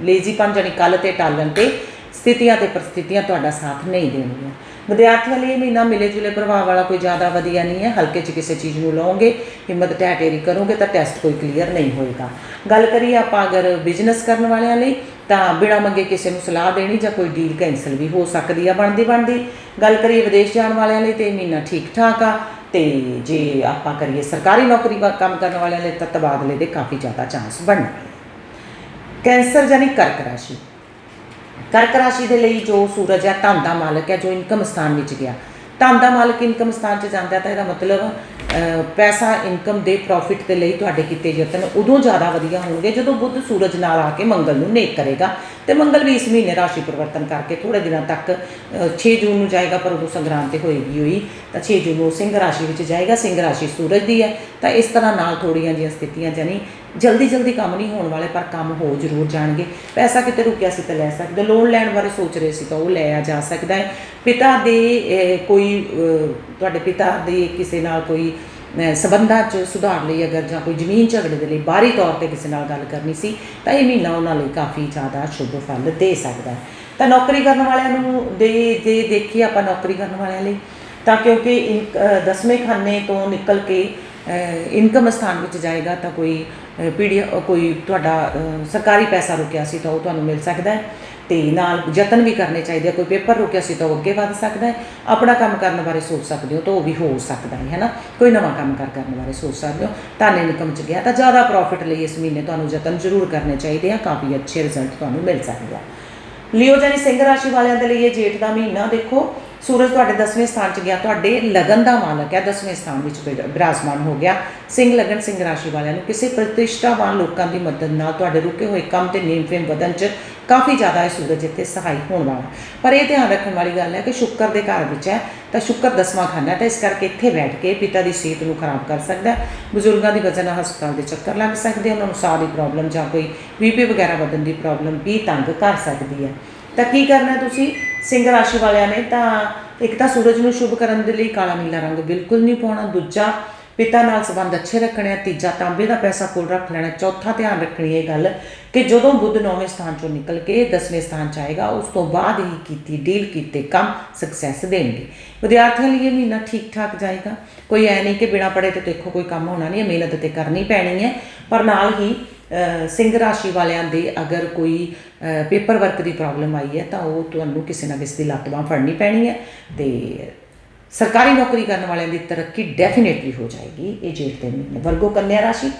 ਲੇਜ਼ੀਪਨ ਜਾਨੀ ਕੱਲ ਤੇ ਟਾਲਣ ਤੇ ਸਥਿਤੀਆਂ ਤੇ ਪ੍ਰਸਥਿਤੀਆਂ ਤੁਹਾਡਾ ਸਾਥ ਨਹੀਂ ਦੇਣਗੀਆਂ। ਵਿਦਿਆਰਥੀਆਂ ਲਈ ਇਹ ਮਹੀਨਾ ਮਿਲੇ ਜੁਲੇ ਪ੍ਰਭਾਵ ਵਾਲਾ ਕੋਈ ਜ਼ਿਆਦਾ ਵਧੀਆ ਨਹੀਂ ਹੈ। ਹਲਕੇ 'ਚ ਕਿਸੇ ਚੀਜ਼ ਨੂੰ ਲਓਗੇ, ਹਿੰਮਤ ਟੈਟੇਰੀ ਕਰੋਗੇ ਤਾਂ ਟੈਸਟ ਕੋਈ ਕਲੀਅਰ ਨਹੀਂ ਹੋਏਗਾ। ਗੱਲ ਕਰੀਏ ਆਪਾਂ ਅਗਰ ਬਿਜ਼ਨਸ ਕਰਨ ਵਾਲਿਆਂ ਲਈ ਤਾਂ ਬਿਨਾਂ ਮੰਗੇ ਕਿਸੇ ਨੂੰ ਸਲਾਹ ਦੇਣੀ ਜਾਂ ਕੋਈ ਡੀਲ ਕੈਂਸਲ ਵੀ ਹੋ ਸਕਦੀ ਆ, ਬਣਦੀ ਬਣਦੀ। ਗੱਲ ਕਰੀਏ ਵਿਦੇਸ਼ ਜਾਣ ਵਾਲਿਆਂ ਲਈ ਤੇ ਮਹੀਨਾ ਠੀਕ ਠਾਕ ਆ, ਤੇ ਜੇ ਆਪਾਂ ਕਰੀਏ ਸਰਕਾਰੀ ਨੌਕਰੀ ਵਾ ਕੰਮ ਕਰਨ ਵਾਲਿਆਂ ਲਈ ਤਾਂ ਤਬਾਦਲੇ ਦੇ ਕਾਫੀ ਜ਼ਿਆਦਾ ਚਾਂਸ ਬਣਨ। ਕੈਂਸਰ ਯਾਨੀ ਕਰਕ ਰਾਸ਼ੀ। ਕਰਕ ਰਾਸ਼ੀ ਦੇ ਲਈ ਜੋ ਸੂਰਜ ਹੈ ਧਨ ਦਾ ਮਾਲਕ ਹੈ ਜੋ ਇਨਕਮ ਸਥਾਨ ਵਿੱਚ ਗਿਆ ਧਨ ਦਾ ਮਾਲਕ ਇਨਕਮ ਸਥਾਨ 'ਚ ਜਾਂਦਾ ਤਾਂ ਇਹਦਾ ਮਤਲਬ ਪੈਸਾ ਇਨਕਮ ਦੇ ਪ੍ਰੋਫਿਟ ਦੇ ਲਈ ਤੁਹਾਡੇ ਕੀਤੇ ਯਤਨ ਉਦੋਂ ਜ਼ਿਆਦਾ ਵਧੀਆ ਹੋਣਗੇ ਜਦੋਂ ਬੁੱਧ ਸੂਰਜ ਨਾਲ ਆ ਕੇ ਮੰਗਲ ਨੂੰ ਨੇਕ ਕਰੇਗਾ। ਤੇ ਮੰਗਲ ਵੀ ਇਸ ਮਹੀਨੇ ਰਾਸ਼ੀ ਪਰਿਵਰਤਨ ਕਰਕੇ ਥੋੜੇ ਦਿਨਾਂ ਤੱਕ ਅਹ, 6 ਜੂਨ ਨੂੰ ਜਾਏਗਾ ਪਰ ਉਦੋਂ ਸੰਗਰਾਂਦ ਤੇ ਹੋਏਗੀ ਹੋਈ। ਤਾਂ 6 ਜੂਨ ਨੂੰ ਸਿੰਘ ਰਾਸ਼ੀ ਵਿੱਚ ਜਾਏਗਾ ਸਿੰਘ ਰਾਸ਼ੀ ਸੂਰਜ ਦੀ ਹੈ। ਤਾਂ ਇਸ ਤਰ੍ਹਾਂ ਨਾਲ ਥੋੜੀਆਂ ਜਿਹੀਆਂ ਸਥਿਤੀਆਂ ਜਾਨੀ ਜਲਦੀ ਜਲਦੀ ਕੰਮ ਨਹੀਂ ਹੋਣ ਵਾਲੇ ਪਰ ਕੰਮ ਹੋ ਜ਼ਰੂਰ ਜਾਣਗੇ। ਪੈਸਾ ਕਿਤੇ ਰੁਕਿਆ ਸੀ ਤਾਂ ਲੈ ਸਕਦੇ ਲੋਨ ਲੈਣ ਬਾਰੇ ਸੋਚ ਰਹੇ ਸੀ ਤਾਂ ਉਹ ਲਿਆ ਜਾ ਸਕਦਾ ਹੈ। ਪਿਤਾ ਦੇ ਕੋਈ ਤੁਹਾਡੇ ਪਿਤਾ ਦੇ ਕਿਸੇ ਨਾਲ ਕੋਈ ਅਹ, ਸਬੰਧਾਂ 'ਚ ਸੁਧਾਰ ਲਈ ਅਗਰ ਜਾਂ ਕੋਈ ਜ਼ਮੀਨ ਝਗੜੇ ਦੇ ਲਈ ਬਾਹਰੀ ਤੌਰ ਤੇ ਕਿਸੇ ਨਾਲ ਗੱਲ ਕਰਨੀ ਸੀ ਤਾਂ ਇਹ ਮਹੀਨਾ ਉਹਨਾਂ ਲਈ ਕਾਫੀ ਜ਼ਿਆਦਾ ਸ਼ੁਭ ਫਲ ਦੇ ਸਕਦਾ ਹੈ। ਤਾਂ ਨੌਕਰੀ ਕਰਨ ਵਾਲਿਆਂ ਨੂੰ ਦੇ ਜੇ ਦੇਖੀਏ ਆਪਾਂ ਨੌਕਰੀ ਕਰਨ ਵਾਲਿਆਂ ਲਈ। ਤਾਂ ਕਿਉਂਕਿ ਇਨ- ਦਸਵੇਂ ਖਾਨੇ ਤੋਂ ਨਿਕਲ ਕੇ ਇਨਕਮ ਸਥਾਨ ਵਿੱਚ ਜਾਏਗਾ ਤਾਂ ਕੋਈ ਪੀੜੀ ਕੋਈ ਤੁਹਾਡਾ ਸਰਕਾਰੀ ਪੈਸਾ ਰੁਕਿਆ ਸੀ ਤਾਂ ਉਹ ਤੁਹਾਨੂੰ ਮਿਲ ਸਕਦਾ ਹੈ ਤੇ ਨਾਲ ਯਤਨ ਵੀ ਕਰਨੇ ਚਾਹੀਦੇ ਆ, ਕੋਈ ਪੇਪਰ ਰੁਕਿਆ ਸੀ ਤਾਂ ਉਹ ਅੱਗੇ ਵਧ ਸਕਦਾ ਹੈ। ਆਪਣਾ ਕੰਮ ਕਰਨ ਬਾਰੇ ਸੋਚ ਸਕਦੇ ਹੋ ਤਾਂ ਉਹ ਵੀ ਹੋ ਸਕਦਾ ਹੈ, ਹੈਨਾ? ਕੋਈ ਨਵਾਂ ਕੰਮ ਕਰ ਕਰਨ ਬਾਰੇ ਸੋਚ ਸਕਦੇ ਹੋ। ਤਾਂ ਇਨਕਮ ਚ ਗਿਆ ਤਾਂ ਜ਼ਿਆਦਾ ਪ੍ਰੋਫਿਟ ਲਈ ਇਸ ਮਹੀਨੇ ਤੁਹਾਨੂੰ ਯਤਨ ਜ਼ਰੂਰ ਕਰਨੇ ਚਾਹੀਦੇ ਆ, ਕਾਫੀ ਅੱਛੇ ਰਿਜ਼ਲਟ ਤੁਹਾਨੂੰ ਮਿਲ ਸਕਦੇ ਆ। ਲਿਓ ਜਾਨੀ ਸਿੰਘ ਰਾਸ਼ੀ ਵਾਲਿਆਂ ਦੇ ਲਈ ਇਹ ਜੇਠ ਦਾ ਮਹੀਨਾ, ਦੇਖੋ। ਸੂਰਜ ਤੁਹਾਡੇ 10ਵੇਂ ਸਥਾਨ 'ਚ ਗਿਆ, ਤੁਹਾਡੇ ਲਗਨ ਦਾ ਮਾਲਕ ਹੈ 10ਵੇਂ ਸਥਾਨ ਵਿੱਚ ਬਿਰਾ- ਬਿਰਾਜਮਾਨ ਹੋ ਗਿਆ। ਸਿੰਘ ਲਗਨ, ਸਿੰਘ ਰਾਸ਼ੀ ਵਾਲਿਆਂ ਨੂੰ ਕਿਸੇ ਪ੍ਰਤਿਸ਼ਠਾਵਾਨ ਲੋਕਾਂ ਦੀ ਮਦਦ ਨਾਲ ਤੁਹਾਡੇ ਰੁਕੇ ਹੋਏ ਕੰਮ ਤੇ ਨੇਮ ਫੇਮ ਵਧਣ 'ਚ ਕਾਫੀ ਜ਼ਿਆਦਾ ਇਹ ਸੂਰਜ ਇੱਥੇ ਸਹਾਈ ਹੋਣ ਵਾਲਾ ਪਰ ਇਹ ਧਿਆਨ ਰੱਖਣ ਵਾਲੀ ਗੱਲ ਹੈ ਕਿ ਸ਼ੁੱਕਰ ਦੇ ਘਰ ਵਿੱਚ ਹੈ, ਤਾਂ ਸ਼ੁੱਕਰ ਦਸਵਾਂ ਖਾਨਾ ਹੈ, ਤਾਂ ਇਸ ਕਰਕੇ ਇੱਥੇ ਬੈਠ ਕੇ ਪਿਤਾ ਦੀ ਸਿਹਤ ਨੂੰ ਖਰਾਬ ਕਰ ਸਕਦਾ ਹੈ। ਬਜ਼ੁਰਗਾਂ ਦੀ ਵਜ੍ਹਾ ਨਾਲ ਹਸਪਤਾਲ ਦੇ ਚੱਕਰ ਲੱਗ ਸਕਦੇ ਉਹਨਾਂ ਨੂੰ ਸਾਹ ਦੀ ਪ੍ਰੋਬਲਮ ਜਾਂ ਕੋਈ ਬੀਪੀ ਵਗੈਰਾ ਵਧਣ ਦੀ ਪ੍ਰੋਬਲਮ ਵੀ ਤੰਗ ਕਰ ਸਕਦੀ ਹੈ। ਤਾਂ ਕੀ ਕਰਨਾ ਤੁਸੀਂ? ਸਿੰਘ ਰਾਸ਼ੀ ਵਾਲਿਆਂ ਨੇ ਤਾਂ ਇੱਕ ਤਾਂ ਸੂਰਜ ਨੂੰ ਸ਼ੁਭ ਕਰਨ ਦੇ ਲਈ ਕਾਲਾ ਨੀਲਾ ਰੰਗ ਬਿਲਕੁਲ ਨਹੀਂ ਪਾਉਣਾ, ਦੂਜਾ ਪਿਤਾ ਨਾਲ ਸੰਬੰਧ ਅੱਛੇ ਰੱਖਣੇ ਆ, ਤੀਜਾ ਤਾਂਬੇ ਦਾ ਪੈਸਾ ਕੋਲ ਰੱਖ ਲੈਣਾ, ਚੌਥਾ ਧਿਆਨ ਰੱਖਣੀ ਇਹ ਗੱਲ ਕਿ ਜਦੋਂ ਬੁੱਧ ਨੌਵੇਂ ਸਥਾਨ ਚੋਂ ਨਿਕਲ ਕੇ 10ਵੇਂ ਸਥਾਨ ਚ ਆਏਗਾ, ਉਸ ਤੋਂ ਬਾਅਦ ਹੀ ਕੀਤੀ ਡੀਲ ਕੀਤੇ ਕੰਮ ਸਕਸੈਸ ਦੇਣਗੇ। ਵਿਦਿਆਰਥੀਆਂ ਲਈ ਇਹ ਮਹੀਨਾ ਠੀਕ ਠਾਕ ਜਾਏਗਾ। ਕੋਈ ਐ ਨਹੀਂ ਕਿ ਬਿਨਾ ਪੜੇ ਤੇ ਦੇਖੋ ਕੋਈ ਕੰਮ ਹੋਣਾ ਨਹੀਂ ਹੈ, ਮਿਹਨਤ ਤੇ ਕਰਨੀ ਪੈਣੀ ਹੈ, ਪਰ ਨਾਲ ਹੀ ਸਿੰਘ ਰਾਸ਼ੀ ਵਾਲਿਆਂ ਦੇ ਅਗਰ ਕੋਈ ਪੇਪਰ ਵਰਕ ਦੀ ਪ੍ਰੋਬਲਮ ਆਈ ਹੈ, ਤਾਂ ਉਹ ਤੁਹਾਨੂੰ ਕਿਸੇ ਨਾ ਕਿਸੇ ਦੀ ਲੱਤ ਬਾਂਹ ਫੜਨੀ ਪੈਣੀ ਹੈ ਤੇ ਸਰਕਾਰੀ ਨੌਕਰੀ ਕਰਨ ਵਾਲਿਆਂ ਦੀ ਤਰੱਕੀ ਡੈਫੀਨੇਟਲੀ ਹੋ ਜਾਏਗੀ, ਇਹ ਜੇਠ ਦੇ ਮਹੀਨੇ ਵਰਗੋ ਕੰਨਿਆ ਰਾਸ਼ੀ।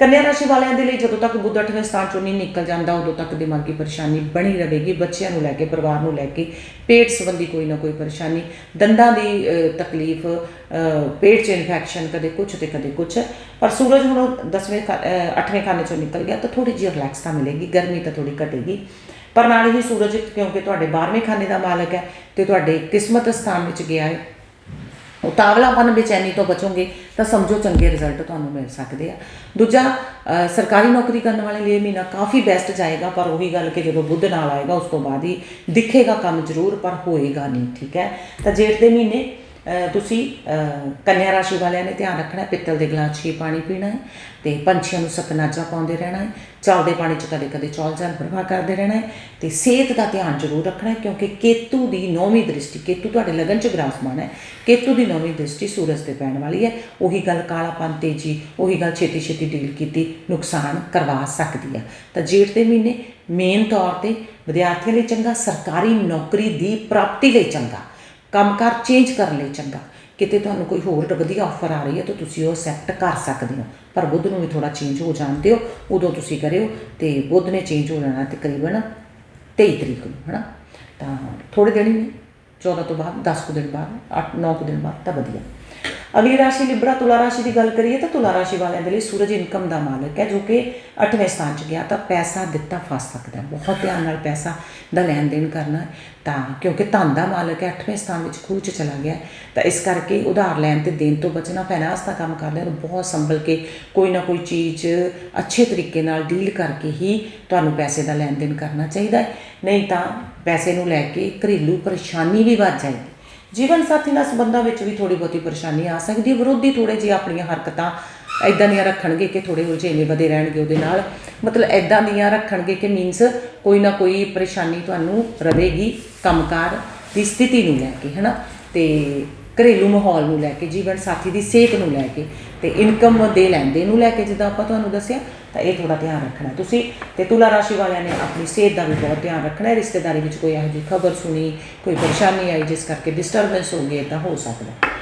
ਕੰਨਿਆ ਰਾਸ਼ੀ ਵਾਲਿਆਂ ਦੇ ਲਈ ਜਦੋਂ ਤੱਕ ਬੁੱਧ ਅੱਠਵੇਂ ਸਥਾਨ ਚੋਂ ਨਹੀਂ ਨਿਕਲ ਜਾਂਦਾ, ਉਦੋਂ ਤੱਕ ਦਿਮਾਗੀ ਪਰੇਸ਼ਾਨੀ ਬਣੀ ਰਹੇਗੀ। ਬੱਚਿਆਂ ਨੂੰ ਲੈ ਕੇ, ਪਰਿਵਾਰ ਨੂੰ ਲੈ ਕੇ ਪੇਟ ਸੰਬੰਧੀ ਕੋਈ ਨਾ ਕੋਈ ਪਰੇਸ਼ਾਨੀ, ਦੰਦਾਂ ਦੀ ਤਕਲੀਫ ਪੇਟ 'ਚ ਇਨਫੈਕਸ਼ਨ ਕਦੇ ਕੁਝ ਤੇ ਕਦੇ ਕੁਝ ਪਰ ਸੂਰਜ ਹੁਣ 10ਵੇਂ 8ਵੇਂ ਖਾਨੇ ਚੋਂ ਨਿਕਲ ਗਿਆ ਤਾਂ ਥੋੜੀ ਜਿਹੀ ਰਿਲੈਕਸ ਤਾਂ ਮਿਲੇਗੀ, ਗਰਮੀ ਤਾਂ ਥੋੜੀ ਘਟੇਗੀ। ਪਰ ਨਾਲ ਹੀ ਸੂਰਜ, ਕਿਉਂਕਿ ਤੁਹਾਡੇ 12ਵੇਂ ਖਾਨੇ ਦਾ ਮਾਲਕ ਹੈ ਤੇ ਤੁਹਾਡੇ ਕਿਸਮਤ ਸਥਾਨ ਵਿੱਚ ਗਿਆ ਹੈ। ਉਤਾਵਲਾਪਨ ਬੇਚੈਨੀ ਤੋਂ ਬਚੋਗੇ, ਤਾਂ ਸਮਝੋ ਚੰਗੇ ਰਿਜ਼ਲਟ ਤੁਹਾਨੂੰ ਮਿਲ ਸਕਦੇ ਆ। ਦੂਜਾ ਸਰਕਾਰੀ ਨੌਕਰੀ ਕਰਨ ਵਾਲੇ ਲਈ ਇਹ ਮਹੀਨਾ ਕਾਫੀ ਬੈਸਟ ਜਾਏਗਾ, ਪਰ ਉਹੀ ਗੱਲ ਕਿ ਜਦੋਂ ਬੁੱਧ ਨਾਲ ਆਏਗਾ, ਉਸ ਤੋਂ ਬਾਅਦ ਹੀ ਦਿਖੇਗਾ ਕੰਮ ਜ਼ਰੂਰ, ਪਰ ਹੋਏਗਾ ਨਹੀਂ, ਠੀਕ ਹੈ? ਤਾਂ ਜੇਠ ਦੇ ਮਹੀਨੇ ਤੁਸੀਂ ਕੰਨਿਆ ਰਾਸ਼ੀ ਵਾਲਿਆਂ ਨੇ ਧਿਆਨ ਰੱਖਣਾ ਪਿੱਤਲ ਦੇ ਗਲਾਸ 'ਚ ਹੀ ਪਾਣੀ ਪੀਣਾ ਹੈ ਤੇ ਪੰਛੀਆਂ ਨੂੰ ਸਤਨਾਜਾ ਪਾਉਂਦੇ ਰਹਿਣਾ ਹੈ, ਚੱਲਦੇ ਪਾਣੀ 'ਚ ਕਦੇ ਕਦੇ ਚੌਲ ਚਾਲ ਪ੍ਰਵਾਹ ਕਰਦੇ ਰਹਿਣਾ ਹੈ ਤੇ ਸਿਹਤ ਦਾ ਧਿਆਨ ਜ਼ਰੂਰ ਰੱਖਣਾ ਹੈ ਕਿਉਂਕਿ ਕੇਤੂ ਦੀ ਨੌਵੀਂ ਦ੍ਰਿਸ਼ਟੀ, ਕੇਤੂ ਤੁਹਾਡੇ ਲਗਨ 'ਚ ਵਿਰਾਜਮਾਨ ਹੈ, ਕੇਤੂ ਦੀ ਨੌਵੀਂ ਦ੍ਰਿਸ਼ਟੀ ਸੂਰਜ ਤੇ ਪੈਣ ਵਾਲੀ ਹੈ, ਉਹੀ ਗੱਲ ਕਾਲਾਪਨ ਤੇਜੀ ਉਹੀ ਗੱਲ ਛੇਤੀ ਛੇਤੀ ਡੀਲ ਕੀਤੀ, ਨੁਕਸਾਨ ਕਰਵਾ ਸਕਦੀ ਹੈ। ਤਾਂ ਜੇਠ ਦੇ ਮਹੀਨੇ ਮੇਨ ਤੌਰ ਤੇ ਵਿਦਿਆਰਥੀਆਂ ਲਈ ਚੰਗਾ, ਸਰਕਾਰੀ ਨੌਕਰੀ ਦੀ ਪ੍ਰਾਪਤੀ ਲਈ ਚੰਗਾ। ਕੰਮਕਾਰ ਚੇਂਜ ਕਰਨ ਲਈ ਚੰਗਾ। ਕਿਤੇ ਤੁਹਾਨੂੰ ਕੋਈ ਹੋਰ ਵਧੀਆ ਆਫਰ ਆ ਰਹੀ ਹੈ ਤਾਂ ਤੁਸੀਂ ਉਹ ਅਸੈਪਟ ਕਰ ਸਕਦੇ ਹੋ। ਪਰ ਬੁੱਧ ਨੂੰ ਵੀ ਥੋੜਾ ਚੇਂਜ ਹੋ ਜਾਣ ਦਿਓ। ਉਦੋਂ ਤੁਸੀਂ ਕਰਿਓ ਤੇ ਬੁੱਧ ਨੇ ਚੇਂਜ ਹੋ ਜਾਣਾ ਤਕਰੀਬਨ 23 ਤਰੀਕ ਨੂੰ, ਹਨਾ? ਤਾਂ ਥੋੜੇ ਦਿਨ ਹੀ ਨੇ। 14 ਤੋਂ ਬਾਅਦ 10 ਕੁ ਦਿਨ ਬਾਅਦ 8 9 ਕੁ ਦਿਨ ਬਾਅਦ ਤਾਂ ਵਧੀਆ। ਅਗਲੀ ਰਾਸ਼ੀ ਲਿਬਰਾ, ਤੁਲਾ ਰਾਸ਼ੀ ਦੀ ਗੱਲ ਕਰੀਏ ਤਾਂ ਤੁਲਾ ਰਾਸ਼ੀ ਵਾਲਿਆਂ ਦੇ ਲਈ ਸੂਰਜ ਇਨਕਮ ਦਾ ਮਾਲਕ ਹੈ ਜੋ ਕਿ 8ਵੇਂ ਸਥਾਨ 'ਚ ਗਿਆ ਤਾਂ ਪੈਸਾ ਦਿੱਤਾ ਫਸ ਸਕਦਾ ਬਹੁਤ ਧਿਆਨ ਨਾਲ ਪੈਸਾ ਦਾ ਲੈਣ ਦੇਣ ਕਰਨਾ ਤਾਂ ਕਿਉਂਕਿ ਧਨ ਦਾ ਮਾਲਕ ਹੈ 8ਵੇਂ ਸਥਾਨ ਵਿੱਚ ਖੂਹ 'ਚ ਚਲਾ ਗਿਆ ਤਾਂ ਇਸ ਕਰਕੇ ਉਧਾਰ ਲੈਣ ਤੇ ਦੇਣ ਤੋਂ ਬਚਣਾ ਫਾਈਨਾਂਸ ਦਾ ਕੰਮ ਕਰ ਨੂੰ ਬਹੁਤ ਸੰਭਲ ਕੇ ਕੋਈ ਨਾ ਕੋਈ ਚੀਜ਼ ਅੱਛੇ ਤਰੀਕੇ ਨਾਲ ਡੀਲ ਕਰਕੇ ਹੀ ਤੁਹਾਨੂੰ ਪੈਸੇ ਦਾ ਲੈਣ ਦੇਣ ਕਰਨਾ ਚਾਹੀਦਾ ਹੈ। ਨਹੀਂ ਤਾਂ ਪੈਸੇ ਨੂੰ ਲੈ ਕੇ ਘਰੇਲੂ ਪਰੇਸ਼ਾਨੀ ਵੀ ਵੱਧ ਜਾਏਗੀ। ਜੀਵਨ ਸਾਥੀ ਨਾਲ ਸੰਬੰਧਾਂ ਵਿੱਚ ਵੀ ਥੋੜੀ ਬਹੁਤੀ ਪਰੇਸ਼ਾਨੀ ਆ ਸਕਦੀ ਹੈ। ਵਿਰੋਧੀ ਥੋੜੇ ਜਿਹੇ ਆਪਣੀਆਂ ਹਰਕਤਾਂ ਐਦਾਂ ਦੀਆਂ ਰੱਖਣਗੇ ਕਿ ਥੋੜੇ ਉਲਝੇਵੇਂ ਵਧੇ ਰਹਿਣਗੇ ਉਹਦੇ ਨਾਲ। ਮਤਲਬ ਐਦਾਂ ਦੀਆਂ ਰੱਖਣਗੇ ਕਿ ਮੀਨਸ ਕੋਈ ਨਾ ਕੋਈ ਪਰੇਸ਼ਾਨੀ ਤੁਹਾਨੂੰ ਰਵੇਗੀ ਕੰਮਕਾਰ ਦੀ ਸਥਿਤੀ ਨੂੰ ਲੈ ਕੇ, ਹਨਾ? ਤੇ ਘਰੇਲੂ ਮਾਹੌਲ ਨੂੰ ਲੈ ਕੇ, ਜੀਵਨ ਸਾਥੀ ਦੀ ਸਿਹਤ ਨੂੰ ਲੈ ਕੇ ਤੇ ਇਨਕਮ ਦੇ ਲੈਂਦੇ ਨੂੰ ਲੈ ਕੇ, ਜਿੱਦਾਂ ਆਪਾਂ ਤੁਹਾਨੂੰ ਦੱਸਿਆ ਤਾਂ ਇਹ ਥੋੜਾ ਧਿਆਨ ਰੱਖਣਾ ਤੁਸੀਂ ਤੇ ਤੁਲਾ ਰਾਸ਼ੀ ਵਾਲਿਆਂ ਨੇ ਆਪਣੀ ਸਿਹਤ ਦਾ ਵੀ ਬਹੁਤ ਧਿਆਨ ਰੱਖਣਾ ਹੈ। ਰਿਸ਼ਤੇਦਾਰੀ ਵਿੱਚ ਕੋਈ ਇਹੋ ਜਿਹੀ ਖਬਰ ਸੁਣੀ, ਕੋਈ ਪਰੇਸ਼ਾਨੀ ਆਈ ਜਿਸ ਕਰਕੇ ਡਿਸਟਰਬੈਂਸ ਹੋ ਗਈ ਤਾਂ ਹੋ ਸਕਦਾ ਹੈ।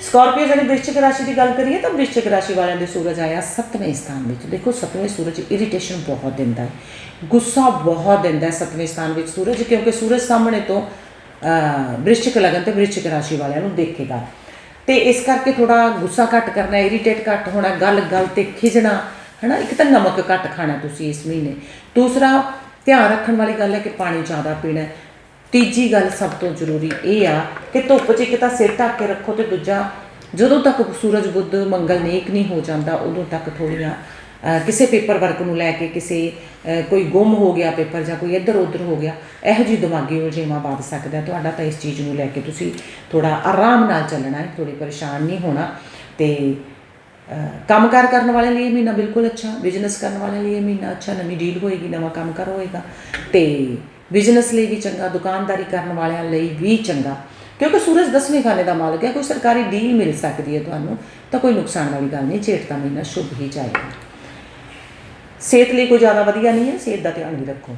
ਸਕਾਰਪੀਓ ਜਿਹੜੀ ਵ੍ਰਿਸ਼ਚਿਕ ਰਾਸ਼ੀ ਦੀ ਗੱਲ ਕਰੀਏ ਤਾਂ ਵ੍ਰਿਸ਼ਚਿਕ ਰਾਸ਼ੀ ਵਾਲਿਆਂ ਦੇ ਸੂਰਜ ਆਇਆ 7ਵੇਂ ਸਥਾਨ ਵਿੱਚ। ਦੇਖੋ 7ਵੇਂ ਸੂਰਜ ਇਰੀਟੇਸ਼ਨ ਬਹੁਤ ਦਿੰਦਾ ਹੈ। ਗੁੱਸਾ ਬਹੁਤ ਦਿੰਦਾ ਹੈ 7ਵੇਂ ਸਥਾਨ ਵਿੱਚ ਸੂਰਜ, ਕਿਉਂਕਿ ਸੂਰਜ ਸਾਹਮਣੇ ਤੋਂ ਵ੍ਰਿਸ਼ਚਿਕ ਲਗਨ ਤੇ ਵ੍ਰਿਸ਼ਚਿਕ ਰਾਸ਼ੀ ਵਾਲਿਆਂ ਨੂੰ ਦੇਖੇਗਾ। ਤੇ ਇਸ ਕਰਕੇ ਥੋੜਾ ਗੁੱਸਾ ਘੱਟ ਕਰਨਾ ਇਰੀਟੇਟ ਘੱਟ ਹੋਣਾ ਗੱਲ ਗੱਲ ਤੇ ਖਿਜਣਾ ਹਨਾ? ਇੱਕ ਤਾਂ ਨਮਕ ਘੱਟ ਖਾਣਾ ਤੁਸੀਂ ਇਸ ਮਹੀਨੇ। ਦੂਸਰਾ, ਧਿਆਨ ਰੱਖਣ ਵਾਲੀ ਗੱਲ ਹੈ ਕਿ ਪਾਣੀ ਜ਼ਿਆਦਾ ਪੀਣਾ ਹੈ। ਤੀਜੀ ਗੱਲ ਸਭ ਤੋਂ ਜ਼ਰੂਰੀ ਇਹ ਆ ਕਿ ਧੁੱਪ 'ਚ ਇੱਕ ਤਾਂ ਸਿਰ ਢੱਕ ਕੇ ਰੱਖੋ ਤੇ ਦੂਜਾ, ਜਦੋਂ ਤੱਕ ਸੂਰਜ ਬੁੱਧ ਮੰਗਲ ਨੇਕ ਨਹੀਂ ਹੋ ਜਾਂਦਾ, ਉਦੋਂ ਤੱਕ ਥੋੜੀਆਂ ਕਿਸੇ ਪੇਪਰ ਵਰਕ ਨੂੰ ਲੈ ਕੇ ਕਿਸੇ ਕੋਈ ਗੁੰਮ ਹੋ ਗਿਆ ਪੇਪਰ ਜਾਂ ਕੋਈ ਇੱਧਰ ਉੱਧਰ ਹੋ ਗਿਆ, ਇਹੋ ਜਿਹੀ ਦਿਮਾਗੀ ਉਲਝੇਵਾਂ ਵੱਧ ਸਕਦਾ। ਤੁਹਾਡਾ ਤਾਂ ਇਸ ਚੀਜ਼ ਨੂੰ ਲੈ ਕੇ ਤੁਸੀਂ ਥੋੜਾ ਆਰਾਮ ਨਾਲ ਚੱਲਣਾ ਹੈ ਥੋੜੀ ਪਰੇਸ਼ਾਨ ਨਹੀਂ ਹੋਣਾ। ਤੇ ਕੰਮਕਾਰ ਕਰਨ ਵਾਲੇ ਲਈ ਇਹ ਮਹੀਨਾ ਬਿਲਕੁਲ ਅੱਛਾ ਬਿਜ਼ਨਸ ਕਰਨ ਵਾਲਿਆਂ ਲਈ ਇਹ ਮਹੀਨਾ ਅੱਛਾ, ਨਵੀਂ ਡੀਲ ਹੋਏਗੀ, ਨਵਾਂ ਕੰਮਕਾਰ ਹੋਏਗਾ। ਤੇ ਬਿਜ਼ਨਸ ਲਈ ਵੀ ਚੰਗਾ, ਦੁਕਾਨਦਾਰੀ ਕਰਨ ਵਾਲਿਆਂ ਲਈ ਵੀ ਚੰਗਾ। ਕਿਉਂਕਿ ਸੂਰਜ 10ਵੇਂ ਖਾਨੇ ਦਾ ਮਾਲਕ ਹੈ, ਕੋਈ ਸਰਕਾਰੀ ਡੀਲ ਮਿਲ ਸਕਦੀ ਹੈ ਤੁਹਾਨੂੰ, ਤਾਂ ਕੋਈ ਨੁਕਸਾਨ ਵਾਲੀ ਗੱਲ ਨਹੀਂ ਜੇਠ ਦਾ ਮਹੀਨਾ ਸ਼ੁਭ ਹੀ ਜਾਏਗਾ। ਸਿਹਤ ਲਈ ਕੋਈ ਜ਼ਿਆਦਾ ਵਧੀਆ ਨਹੀਂ ਹੈ, ਸਿਹਤ ਦਾ ਧਿਆਨ ਵੀ ਰੱਖੋ।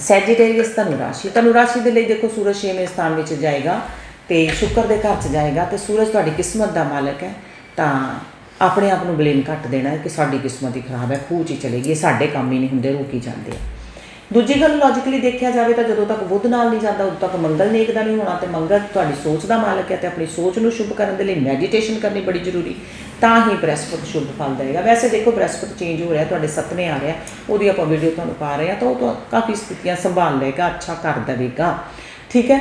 ਸੈਜੀਟੇਰੀਅਸ ਧਨੁ ਰਾਸ਼ੀ ਧਨੁ ਰਾਸ਼ੀ ਦੇ ਲਈ ਦੇਖੋ ਸੂਰਜ ਛੇਵੇਂ ਸਥਾਨ ਵਿੱਚ ਜਾਏਗਾ ਤੇ ਸ਼ੁਕਰ ਦੇ ਘਰ 'ਚ ਜਾਏਗਾ ਤੇ ਸੂਰਜ ਤੁਹਾਡੀ ਕਿਸਮਤ ਦਾ ਮਾਲਕ ਹੈ। ਤਾਂ ਆਪਣੇ ਆਪ ਨੂੰ ਬਲੇਮ ਘੱਟ ਦੇਣਾ ਕਿ ਸਾਡੀ ਕਿਸਮਤ ਹੀ ਖਰਾਬ ਹੈ, ਖੂਹ 'ਚ ਹੀ ਚਲੇ ਗਈ ਸਾਡੇ ਕੰਮ ਹੀ ਨਹੀਂ ਹੁੰਦੇ, ਰੁਕੀ ਜਾਂਦੇ ਆ। ਦੂਜੀ ਗੱਲ ਲੌਜੀਕਲੀ ਦੇਖਿਆ ਜਾਵੇ ਤਾਂ ਜਦੋਂ ਤੱਕ ਬੁੱਧ ਨਾਲ ਨਹੀਂ ਜਾਂਦਾ, ਉਦੋਂ ਤੱਕ ਮੰਗਲ ਨੇਕ ਦਾ ਨਹੀਂ ਹੋਣਾ ਤੇ ਮੰਗਲ ਤੁਹਾਡੀ ਸੋਚ ਦਾ ਮਾਲਕ ਹੈ ਤੇ ਆਪਣੀ ਸੋਚ ਨੂੰ ਸ਼ੁਭ ਕਰਨ ਦੇ ਲਈ ਮੈਡੀਟੇਸ਼ਨ ਕਰਨੀ ਬੜੀ ਜ਼ਰੂਰੀ, ਤਾਂ ਹੀ ਬ੍ਰਹਿਸਪਤ ਸ਼ੁਭ ਫਲ ਦੇਗਾ ਵੈਸੇ ਦੇਖੋ ਬ੍ਰਹਿਸਪਤ ਚੇਂਜ ਹੋ ਰਿਹਾ, ਤੁਹਾਡੇ ਸੱਤਵੇਂ ਆ ਰਿਹਾ ਉਹਦੀ ਆਪਾਂ ਵੀਡੀਓ ਤੁਹਾਨੂੰ ਪਾ ਰਹੇ ਹਾਂ, ਤਾਂ ਉਹ ਕਾਫੀ ਸਥਿਤੀਆਂ ਸੰਭਾਲ ਲਏਗਾ, ਅੱਛਾ ਕਰ ਦੇਵੇਗਾ। ਠੀਕ ਹੈ?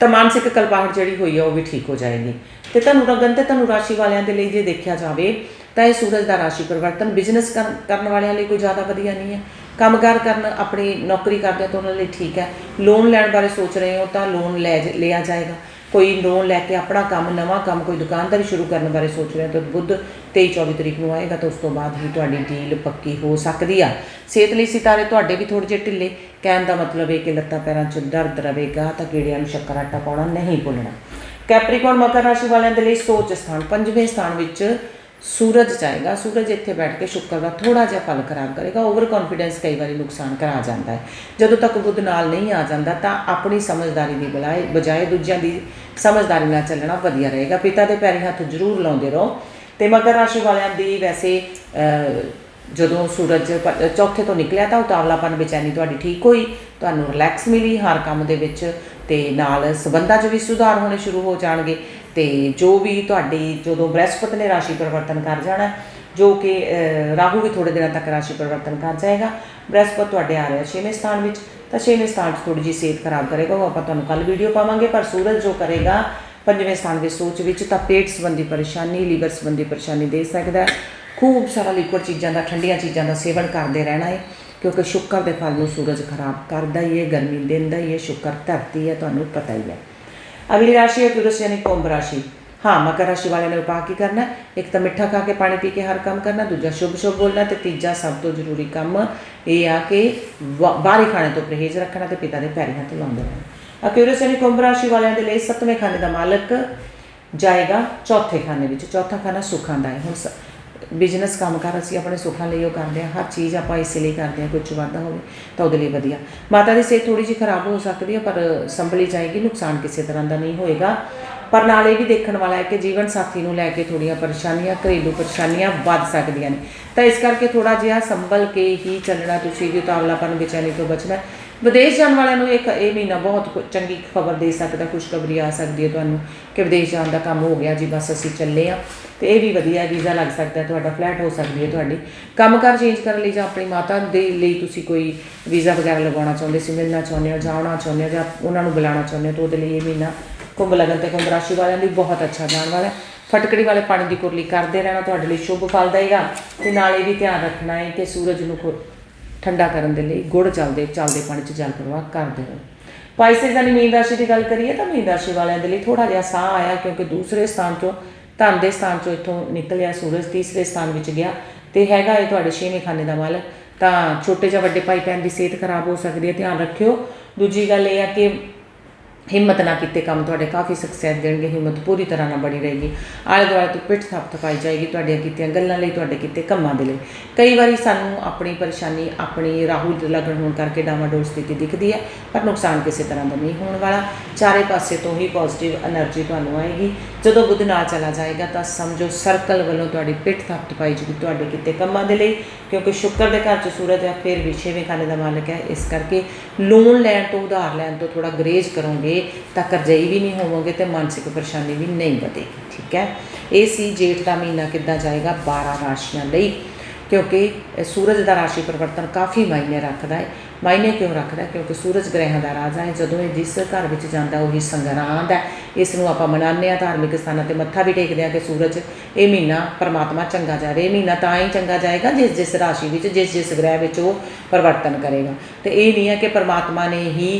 ਤਾਂ ਮਾਨਸਿਕ ਕਲਪਾਹਟ ਜਿਹੜੀ ਹੋਈ ਹੈ, ਉਹ ਵੀ ਠੀਕ ਹੋ ਜਾਏਗੀ। ਤੇ ਤੁਹਾਨੂੰ ਰਗਨ ਤੇ ਤੁਹਾਨੂੰ ਰਾਸ਼ੀ ਵਾਲਿਆਂ ਦੇ ਲਈ ਜੇ ਦੇਖਿਆ ਜਾਵੇ, ਤਾਂ ਇਹ ਸੂਰਜ ਦਾ ਰਾਸ਼ੀ ਪਰਿਵਰਤਨ ਬਿਜ਼ਨਸ ਕਰਨ ਵਾਲਿਆਂ ਲਈ ਕੋਈ ਜ਼ਿਆਦਾ ਵਧੀਆ ਨਹੀਂ ਹੈ। ਕੰਮਕਾਰ ਕਰਨ ਆਪਣੀ ਨੌਕਰੀ ਕਰਦੇ ਤਾਂ ਉਹਨਾਂ ਲਈ ਠੀਕ ਹੈ। ਲੋਨ ਲੈਣ ਬਾਰੇ ਸੋਚ ਰਹੇ ਹੋ ਤਾਂ ਲੋਨ ਲੈ ਜ- ਲਿਆ ਜਾਏਗਾ। ਕੋਈ ਲੋਨ ਲੈ ਕੇ ਆਪਣਾ ਕੰਮ, ਨਵਾਂ ਕੰਮ ਕੋਈ ਦੁਕਾਨਦਾਰੀ ਸ਼ੁਰੂ ਕਰਨ ਬਾਰੇ ਸੋਚ ਰਹੇ ਹੋ ਤਾਂ ਬੁੱਧ 23 24 ਤਰੀਕ ਨੂੰ ਆਏਗਾ ਤਾਂ ਉਸ ਤੋਂ ਬਾਅਦ ਹੀ ਤੁਹਾਡੀ ਡੀਲ ਪੱਕੀ ਹੋ ਸਕਦੀ ਆ। ਸਿਹਤ ਲਈ ਸਿਤਾਰੇ ਤੁਹਾਡੇ ਵੀ ਥੋੜੇ ਜਿਹੇ ਢਿੱਲੇ। ਕਹਿਣ ਦਾ ਮਤਲਬ ਹੈ ਕਿ ਲੱਤਾਂ ਪੈਰਾਂ 'ਚ ਦਰਦ ਰਹੇਗਾ ਤਾਂ ਕੀੜਿਆਂ ਨੂੰ ਸ਼ੱਕਰ ਆਟਾ ਪਾਉਣਾ ਨਹੀਂ ਭੁੱਲਣਾ। ਕੈਪਰੀਕੌਨ ਮਕਰ ਰਾਸ਼ੀ ਵਾਲਿਆਂ ਦੇ ਲਈ ਸੋਚ ਸਥਾਨ, ਪੰਜਵੇਂ ਸਥਾਨ ਵਿੱਚ ਸੂਰਜ ਜਾਏਗਾ। ਸੂਰਜ ਇੱਥੇ ਬੈਠ ਕੇ ਸ਼ੁੱਕਰ ਦਾ ਥੋੜਾ ਜਿਹਾ ਫਲ ਖਰਾਬ ਕਰੇਗਾ। ਓਵਰ ਕੌਨਫੀਡੈਂਸ ਕਈ ਵਾਰੀ ਨੁਕਸਾਨ ਕਰਾ ਜਾਂਦਾ ਹੈ। ਜਦੋਂ ਤੱਕ ਬੁੱਧ ਨਾਲ ਨਹੀਂ ਆ ਜਾਂਦਾ, ਤਾਂ ਆਪਣੀ ਸਮਝਦਾਰੀ ਦੀ ਬਜਾਏ ਬਜਾਏ ਦੂਜਿਆਂ ਦੀ ਸਮਝਦਾਰੀ ਨਾਲ ਚੱਲਣਾ ਵਧੀਆ ਰਹੇਗਾ। ਪਿਤਾ ਦੇ ਪੈਰੀ ਹੱਥ ਜ਼ਰੂਰ ਲਾਉਂਦੇ ਰਹੋ। ਤੇ ਮਕਰ ਰਾਸ਼ੀ ਵਾਲਿਆਂ ਦੀ ਵੈਸੇ ਜਦੋਂ ਸੂਰਜ ਪ- ਚੌਥੇ ਤੋਂ ਨਿਕਲਿਆ, ਤਾਂ ਉਤਾਵਲਾਪਨ ਬੇਚੈਨੀ ਤੁਹਾਡੀ ਠੀਕ ਹੋਈ, ਤੁਹਾਨੂੰ ਰਿਲੈਕਸ ਮਿਲੀ, ਹਰ ਕੰਮ ਦੇ ਵਿੱਚ ਤੇ ਨਾਲ ਸਬੰਧਾਂ 'ਚ ਵੀ ਸੁਧਾਰ ਹੋਣੇ ਸ਼ੁਰੂ ਹੋ ਜਾਣਗੇ ਤੇ ਜੋ ਵੀ ਤੁਹਾਡੀ ਜਦੋਂ ਬ੍ਰਹਸਪਤ ਨੇ ਰਾਸ਼ੀ ਪਰਿਵਰਤਨ ਕਰ ਜਾਣਾ, ਜੋ ਕਿ ਰਾਹੂ ਵੀ ਥੋੜੇ ਦਿਨਾਂ ਤੱਕ ਰਾਸ਼ੀ ਪਰਿਵਰਤਨ ਕਰ ਜਾਏਗਾ। ਬ੍ਰਹਿਸਪਤ ਤੁਹਾਡੇ ਆ ਰਿਹਾ ਛੇਵੇਂ ਸਥਾਨ ਵਿੱਚ, ਤਾਂ ਛੇਵੇਂ ਸਥਾਨ 'ਚ ਥੋੜੀ ਜਿਹੀ ਸਿਹਤ ਖਰਾਬ ਕਰੇਗਾ, ਉਹ ਆਪਾਂ ਤੁਹਾਨੂੰ ਕੱਲ ਵੀਡੀਓ ਪਾਵਾਂਗੇ, ਪਰ ਸੂਰਜ ਜੋ ਕਰੇਗਾ, ਪੰਜਵੇਂ ਸਥਾਨ ਦੇ ਸੋਚ ਵਿੱਚ, ਤਾਂ ਪੇਟ ਸੰਬੰਧੀ ਪਰੇਸ਼ਾਨੀ, ਲੀਵਰ ਸੰਬੰਧੀ ਪਰੇਸ਼ਾਨੀ ਦੇ ਸਕਦਾ ਖੂਬ ਸਾਰਾ ਲਿਕੁਇਡ ਚੀਜ਼ਾਂ ਦਾ, ਠੰਡੀਆਂ ਚੀਜ਼ਾਂ ਦਾ ਸੇਵਨ ਕਰਦੇ ਰਹਿਣਾ ਹੈ। ਕਿਉਂਕਿ ਸ਼ੁੱਕਰ ਦੇ ਫਲ ਨੂੰ ਸੂਰਜ ਖਰਾਬ ਕਰਦਾ ਹੀ ਹੈ, ਗਰਮੀ ਦਿੰਦਾ ਹੀ ਹੈ, ਸ਼ੁੱਕਰ ਧਰਤੀ ਹੈ, ਤੁਹਾਨੂੰ ਪਤਾ ਹੀ ਹੈ। ਅਗਲੀ ਰਾਸ਼ੀ ਹੈ ਪੁਰਸ਼ ਯਾਨੀ ਕੁੰਭ ਰਾਸ਼ੀ। ਹਾਂ, ਮਕਰ ਰਾਸ਼ੀ ਵਾਲਿਆਂ ਨੇ ਉਪਾਅ ਕੀ ਕਰਨਾ? ਇੱਕ ਤਾਂ ਮਿੱਠਾ ਖਾ ਕੇ ਪਾਣੀ ਪੀ ਕੇ ਹਰ ਕੰਮ ਕਰਨਾ, ਦੂਜਾ ਸ਼ੁਭ ਸ਼ੁਭ ਬੋਲਣਾ ਤੇ ਤੀਜਾ ਸਭ ਤੋਂ ਜ਼ਰੂਰੀ ਕੰਮ ਇਹ ਆ ਕਿ ਬਾਹਰੀ ਖਾਣੇ ਤੋਂ ਪਰਹੇਜ਼ ਰੱਖਣਾ ਤੇ ਪਿਤਾ ਦੇ ਪੈਰੀ ਹੱਥ ਲਾਉਂਦੇ ਰਹਿਣਾ। ਅਕਿਊਰਸ ਯਾਨੀ ਕੁੰਭ ਰਾਸ਼ੀ ਵਾਲਿਆਂ ਦੇ ਲਈ ਸੱਤਵੇਂ ਖਾਨੇ ਦਾ ਮਾਲਕ ਜਾਏਗਾ ਚੌਥੇ ਖਾਨੇ ਵਿੱਚ। ਚੌਥਾ ਖਾਨਾ ਸੁੱਖਾਂ ਦਾ ਹੈ। ਹੁਣ ਬਿਜ਼ਨਸ ਕੰਮ ਕੰਮਕਾਰ ਅਸੀਂ ਆਪਣੇ ਸੁੱਖਾਂ ਲਈ ਉਹ ਕਰਦੇ ਹਾਂ, ਹਰ ਚੀਜ਼ ਆਪਾਂ ਇਸੇ ਲਈ ਕਰਦੇ ਹਾਂ ਕੁਝ ਵਾਧਾ ਹੋਵੇ ਤਾਂ ਉਹਦੇ ਲਈ ਵਧੀਆ। ਮਾਤਾ ਦੀ ਸਿਹਤ ਥੋੜੀ ਜਿਹੀ ਖਰਾਬ ਹੋ ਸਕਦੀ ਹੈ, ਪਰ ਸੰਭਲੀ ਜਾਏਗੀ, ਨੁਕਸਾਨ ਕਿਸੇ ਤਰ੍ਹਾਂ ਦਾ ਨਹੀਂ ਹੋਏਗਾ। ਪਰ ਨਾਲ ਇਹ ਵੀ ਦੇਖਣ ਵਾਲਾ ਹੈ ਕਿ ਜੀਵਨ ਸਾਥੀ ਨੂੰ ਲੈ ਕੇ ਥੋੜੀਆਂ ਪਰੇਸ਼ਾਨੀਆਂ, ਘਰੇਲੂ ਪਰੇਸ਼ਾਨੀਆਂ ਵੱਧ ਸਕਦੀਆਂ ਨੇ। ਤਾਂ ਇਸ ਕਰਕੇ ਥੋੜਾ ਜਿਹਾ ਸੰਭਲ ਕੇ ਹੀ ਚੱਲਣਾ, ਤੁਸੀਂ ਵੀ ਉਤਾਵਲਾਪਨ ਬੇਚੈਨੀ ਤੋਂ ਬਚਣਾ ਵਿਦੇਸ਼ ਜਾਣ ਵਾਲਿਆਂ ਨੂੰ ਇੱਕ ਇਹ ਮਹੀਨਾ ਬਹੁਤ ਚੰਗੀ ਖਬਰ ਦੇ ਸਕਦਾ, ਖੁਸ਼ਖਬਰੀ ਆ ਸਕਦੀ ਹੈ ਤੁਹਾਨੂੰ ਕਿ ਵਿਦੇਸ਼ ਜਾਣ ਦਾ ਕੰਮ ਹੋ ਗਿਆ ਜੀ, ਬਸ ਅਸੀਂ ਚੱਲੇ ਆ ਤੇ ਇਹ ਵੀ ਵਧੀਆ ਵੀਜ਼ਾ ਲੱਗ ਸਕਦਾ, ਤੁਹਾਡਾ ਫਲੈਟ ਹੋ ਸਕਦੀ ਹੈ ਤੁਹਾਡੀ। ਕੰਮਕਾਰ ਚੇਂਜ ਕਰਨ ਲਈ ਜਾਂ ਆਪਣੀ ਮਾਤਾ ਦੇ ਲਈ ਤੁਸੀਂ ਕੋਈ ਵੀਜ਼ਾ ਵਗੈਰਾ ਲਗਾਉਣਾ ਚਾਹੁੰਦੇ ਸੀ, ਮਿਲਣਾ ਚਾਹੁੰਦੇ ਹੋ ਜਾਣਾ ਚਾਹੁੰਦੇ ਹੋ ਜਾਂ ਉਹਨਾਂ ਨੂੰ ਬੁਲਾਉਣਾ ਚਾਹੁੰਦੇ ਹੋ, ਤਾਂ ਉਹਦੇ ਲਈ ਇਹ ਮਹੀਨਾ ਕੁੰਭ ਲਗਨ ਤੇ ਕੁੰਭ ਰਾਸ਼ੀ ਵਾਲਿਆਂ ਲਈ ਬਹੁਤ ਅੱਛਾ ਜਾਣ ਵਾਲਾ ਹੈ। ਫਟਕੜੀ ਵਾਲੇ ਪਾਣੀ ਦੀ ਕੁਰਲੀ ਕਰਦੇ ਰਹਿਣਾ ਤੁਹਾਡੇ ਲਈ ਸ਼ੁਭ ਫਲ ਦੇਗਾ ਤੇ ਨਾਲ ਇਹ ਵੀ ਧਿਆਨ ਰੱਖਣਾ ਹੈ ਕਿ ਸੂਰਜ ਨੂੰ ਖੁ- ਠੰਡਾ ਕਰਨ ਦੇ ਲਈ ਗੁੜ ਚੱਲਦੇ ਚੱਲਦੇ ਪਾਣੀ 'ਚ ਜਲ ਪ੍ਰਵਾਹ ਕਰਦੇ ਰਹੋ। ਪਾਈਸੇਸ ਦੀ ਮੀਨ ਰਾਸ਼ੀ ਦੀ ਗੱਲ ਕਰੀਏ ਤਾਂ ਮੀਨ ਰਾਸ਼ੀ ਵਾਲਿਆਂ ਦੇ ਲਈ ਥੋੜਾ ਜਿਹਾ ਸਾਹ ਆਇਆ ਕਿਉਂਕਿ ਦੂਸਰੇ ਸਥਾਨ ਤੋਂ, ਧਨ ਦੇ ਸਥਾਨ 'ਚੋਂ ਇੱਥੋਂ ਨਿਕਲਿਆ, ਸੂਰਜ ਤੀਸਰੇ ਸਥਾਨ ਵਿੱਚ ਗਿਆ ਤੇ ਹੈਗਾ ਇਹ ਤੁਹਾਡੇ ਛੇਵੇਂ ਖਾਨੇ ਦਾ ਮਾਲਕ। ਤਾਂ ਛੋਟੇ ਜਾਂ ਵੱਡੇ ਭਾਈ ਭੈਣ ਦੀ ਸਿਹਤ ਖਰਾਬ ਹੋ ਸਕਦੀ ਹੈ, ਧਿਆਨ ਰੱਖਿਓ। ਦੂਜੀ ਗੱਲ ਇਹ ਆ ਕਿ ਹਿੰਮਤ ਨਾ ਕੀਤੇ ਕੰਮ ਤੁਹਾਡੇ ਕਾਫੀ ਸਕਸੈਸ ਦੇਣਗੇ, ਹਿੰਮਤ ਪੂਰੀ ਤਰ੍ਹਾਂ ਨਾਲ ਬਣੀ ਰਹੇਗੀ। ਆਲੇ ਦੁਆਲੇ ਤੋਂ ਪਿੱਠ ਥਾਪ ਥਪਾਈ ਜਾਏਗੀ ਤੁਹਾਡੀਆਂ ਕੀਤੀਆਂ ਗੱਲਾਂ ਲਈ, ਤੁਹਾਡੇ ਕੀਤੇ ਕੰਮਾਂ ਦੇ ਲਈ। ਕਈ ਵਾਰੀ ਸਾਨੂੰ ਆਪਣੀ ਪਰੇਸ਼ਾਨੀ, ਆਪਣੀ ਰਾਹੂ ਲਗਣ ਹੋਣ ਕਰਕੇ ਡਾਵਾਡੋਲ ਸਥਿਤੀ ਦਿਖਦੀ ਹੈ, ਪਰ ਨੁਕਸਾਨ ਕਿਸੇ ਤਰ੍ਹਾਂ ਦਾ ਨਹੀਂ ਹੋਣ ਵਾਲਾ। ਚਾਰੇ ਪਾਸੇ ਤੋਂ ਹੀ ਪੋਜ਼ਿਟਿਵ એનર્ਜੀ ਤੁਹਾਨੂੰ ਆਏਗੀ। ਜਦੋਂ ਬੁੱਧ ਨਾਲ ਚਲਾ ਜਾਏਗਾ ਤਾਂ ਸਮਝੋ ਸਰਕਲ ਵੱਲੋਂ ਤੁਹਾਡੀ ਪਿੱਠ ਥਾਪ ਥਪਾਈ ਜੂਗੀ ਤੁਹਾਡੇ ਕੀਤੇ ਕੰਮਾਂ ਦੇ ਲਈ, ਕਿਉਂਕਿ ਸ਼ੁੱਕਰ ਦੇ ਘਰ 'ਚ ਸੂਰਜ ਹੈ, ਫਿਰ ਵਿਛੇਵੇਂ ਖਾਨੇ ਦਾ ਮਾਲਕ ਹੈ। ਇਸ ਕਰਕੇ ਲੋਨ ਲੈਣ ਤੋਂ, ਉਧਾਰ ਲੈਣ ਤੋਂ ਥੋੜਾ ਗਰੇਜ ਕਰੋਗੇ। ਤਾਂ ਕਰਜ਼ਈ ਵੀ ਨਹੀਂ ਹੋਵੋਗੇ ਤੇ ਮਾਨਸਿਕ ਪਰੇਸ਼ਾਨੀ ਵੀ ਨਹੀਂ ਵਧੇਗੀ, ਠੀਕ ਹੈ? ਇਹ ਸੀ ਜੇਠ ਦਾ ਮਹੀਨਾ ਕਿੱਦਾਂ ਜਾਏਗਾ? 12 ਰਾਸ਼ੀਆਂ ਲਈ, ਕਿਉਂਕਿ ਸੂਰਜ ਦਾ ਰਾਸ਼ੀ ਪਰਿਵਰਤਨ ਕਾਫੀ ਮਾਇਨੇ ਰੱਖਦਾ ਹੈ। ਮਾਇਨੇ ਕਿਉਂ ਰੱਖਦਾ? ਕਿਉਂਕਿ ਸੂਰਜ ਗ੍ਰਹਿਾਂ ਦਾ ਰਾਜਾ ਹੈ। ਜਦੋਂ ਇਹ ਜਿਸ ਘਰ ਵਿੱਚ ਜਾਂਦਾ, ਉਹੀ ਸੰਗਰਾਂਦ ਹੈ। ਇਸ ਨੂੰ ਆਪਾਂ ਮਨਾਉਂਦੇ ਹਾਂ, ਧਾਰਮਿਕ ਸਥਾਨਾਂ ਤੇ ਮੱਥਾ ਵੀ ਟੇਕਦੇ ਹਾਂ ਕਿ ਸੂਰਜ ਇਹ ਮਹੀਨਾ ਪਰਮਾਤਮਾ ਚੰਗਾ ਜਾ ਰਿਹਾ ਇਹ ਮਹੀਨਾ ਤਾਂ ਹੀ ਚੰਗਾ ਜਾਏਗਾ ਜਿਸ ਜਿਸ ਰਾਸ਼ੀ ਵਿੱਚ, ਜਿਸ ਜਿਸ ਗ੍ਰਹਿ ਵਿੱਚ ਉਹ ਪਰਿਵਰਤਨ ਕਰੇਗਾ। ਤੇ ਇਹ ਨਹੀਂ ਹੈ ਕਿ ਪਰਮਾਤਮਾ ਨੇ ਹੀ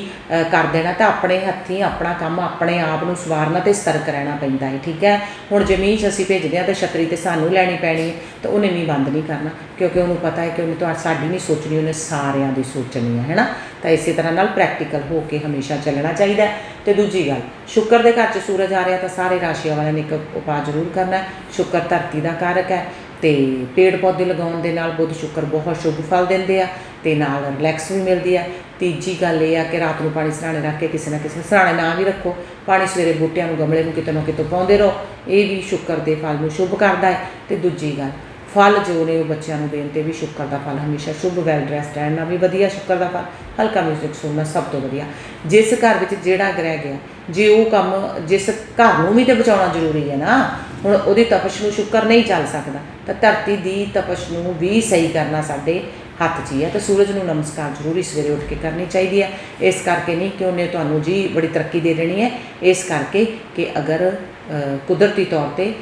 ਕਰ ਦੇਣਾ ਤਾਂ ਆਪਣੇ ਹੱਥੀਂ ਆਪਣਾ ਕੰਮ, ਆਪਣੇ ਆਪ ਨੂੰ ਸਵਾਰਨਾ ਤੇ ਸਤਰਕ ਰਹਿਣਾ ਪੈਂਦਾ ਹੈ। ਠੀਕ ਹੈ? ਹੁਣ ਜ਼ਮੀਨ 'ਚ ਅਸੀਂ ਭੇਜਦੇ ਹਾਂ ਤੇ ਛਤਰੀ ਤੇ ਸਾਨੂੰ ਲੈਣੀ ਪੈਣੀ ਹੈ, ਤਾਂ ਉਹਨੇ ਵੀ ਬੰਦ ਨਹੀਂ ਕਰਨਾ। ਕਿਉਂਕਿ ਉਹਨੂੰ ਪਤਾ ਹੈ ਕਿ ਉਹਨੇ ਤਾਂ ਸਾਡੀ ਨਹੀਂ ਸੋਚਣੀ, ਉਹਨੇ ਸਾਰਿਆਂ ਦੀ ਸੋਚਣੀ ਹੈ, ਹੈਨਾ? ਤਾਂ ਇਸੇ ਤਰ੍ਹਾਂ ਨਾਲ ਪ੍ਰੈਕਟੀਕਲ ਹੋ ਕੇ ਹਮੇਸ਼ਾ ਚੱਲਣਾ ਚਾਹੀਦਾ ਹੈ। ਤੇ ਦੂਜੀ ਗੱਲ, ਸ਼ੁੱਕਰ ਦੇ ਘਰ 'ਚ ਸੂਰਜ ਆ ਰਿਹਾ ਤਾਂ ਸਾਰੇ ਰਾਸ਼ੀਆਂ ਵਾਲਿਆਂ ਨੇ ਇੱਕ ਉਪਾਅ ਜ਼ਰੂਰ ਕਰਨਾ ਹੈ। ਸ਼ੁੱਕਰ ਧਰਤੀ ਦਾ ਕਾਰਕ ਹੈ ਤੇ ਪੇੜ ਪੌਦੇ ਲਗਾਉਣ ਦੇ ਨਾਲ ਬੁੱਧ ਸ਼ੁੱਕਰ ਬਹੁਤ ਸ਼ੁਭ ਫਲ ਦਿੰਦੇ ਆ ਤੇ ਨਾਲ ਰਿਲੈਕਸ ਵੀ ਮਿਲਦੀ ਆ ਤੀਜੀ ਗੱਲ ਇਹ ਆ ਕਿ ਰਾਤ ਨੂੰ ਪਾਣੀ ਸਰਾਣੇ ਰੱਖ ਕੇ ਕਿਸੇ ਨਾ ਕਿਸੇ ਸਰਾਣੇ ਨਾ ਵੀ ਰੱਖੋ। ਪਾਣੀ ਸਵੇਰੇ ਬੂਟਿਆਂ ਨੂੰ ਗਮਲੇ ਨੂੰ ਕਿਤੇ ਨਾ ਕਿਤੇ ਪਾਉਂਦੇ ਰਹੋ। ਇਹ ਵੀ ਸ਼ੁੱਕਰ ਦੇ ਫਲ ਨੂੰ ਸ਼ੁਭ ਕਰਦਾ ਹੈ। ਤੇ ਦੂਜੀ ਗੱਲ ਫਲ ਜੋ ਨੇ ਉਹ ਬੱਚਿਆਂ ਨੂੰ ਦੇਣ ਤੇ ਵੀ ਸ਼ੁੱਕਰ ਦਾ ਫਲ, ਹਮੇਸ਼ਾ ਸ਼ੁਭ ਵੈਲ ਡਰੈਸਡ ਰਹਿਣਾ ਵੀ ਵਧੀਆ ਸ਼ੁੱਕਰ ਦਾ ਫਲ, ਹਲਕਾ ਮਿਊਜ਼ਿਕ ਸੁਣਨਾ ਸਭ ਤੋਂ ਵਧੀਆ। ਜਿਸ ਘਰ ਵਿੱਚ ਜਿਹੜਾ ਗ੍ਰਹਿ ਗਿਆ, ਜੇ ਉਹ ਕੰਮ ਜਿਸ ਘਰ ਨੂੰ ਵੀ ਤੇ ਬਚਾਉਣਾ ਜ਼ਰੂਰੀ ਹੈ ਨਾ, ਹੁਣ ਉਹਦੀ ਤਪਸ਼ ਨੂੰ ਸ਼ੁੱਕਰ ਨਹੀਂ ਚੱਲ ਸਕਦਾ, ਤਾਂ ਧਰਤੀ ਦੀ ਤਪਸ਼ ਨੂੰ ਵੀ ਸਹੀ ਕਰਨਾ ਸਾਡੇ ਹੱਥ 'ਚ ਹੀ ਹੈ। ਤਾਂ ਸੂਰਜ ਨੂੰ ਨਮਸਕਾਰ ਜ਼ਰੂਰੀ ਸਵੇਰੇ ਉੱਠ ਕੇ ਕਰਨੀ ਚਾਹੀਦੀ ਹੈ। ਇਸ ਕਰਕੇ ਨਹੀਂ ਕਿ ਉਹਨੇ ਤੁਹਾਨੂੰ ਜੀ ਬੜੀ ਤਰੱਕੀ ਦੇ ਦੇਣੀ ਹੈ। ਇਸ ਕਰਕੇ ਕਿ ਅਗਰ ਕੁਦਰਤੀ ਤੌਰ ਤੇ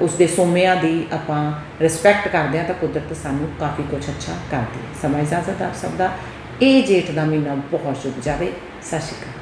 ਉਸ ਦੇ ਸੋਮਿਆਂ ਦੀ ਆਪਾਂ ਰਿਸਪੈਕਟ ਕਰਦੇ ਹਾਂ ਤਾਂ ਕੁਦਰਤ ਸਾਨੂੰ ਕਾਫੀ ਕੁਝ ਅੱਛਾ ਕਰਦੀ ਹੈ। ਸਮਾਂ ਇਜਾਜ਼ਤ ਆਪ ਸਭ ਦਾ। ਇਹ ਜੇਠ ਦਾ ਮਹੀਨਾ ਬਹੁਤ ਸ਼ੁਭ ਜਾਵੇ। ਸਤਿ ਸ਼੍ਰੀ ਅਕਾਲ।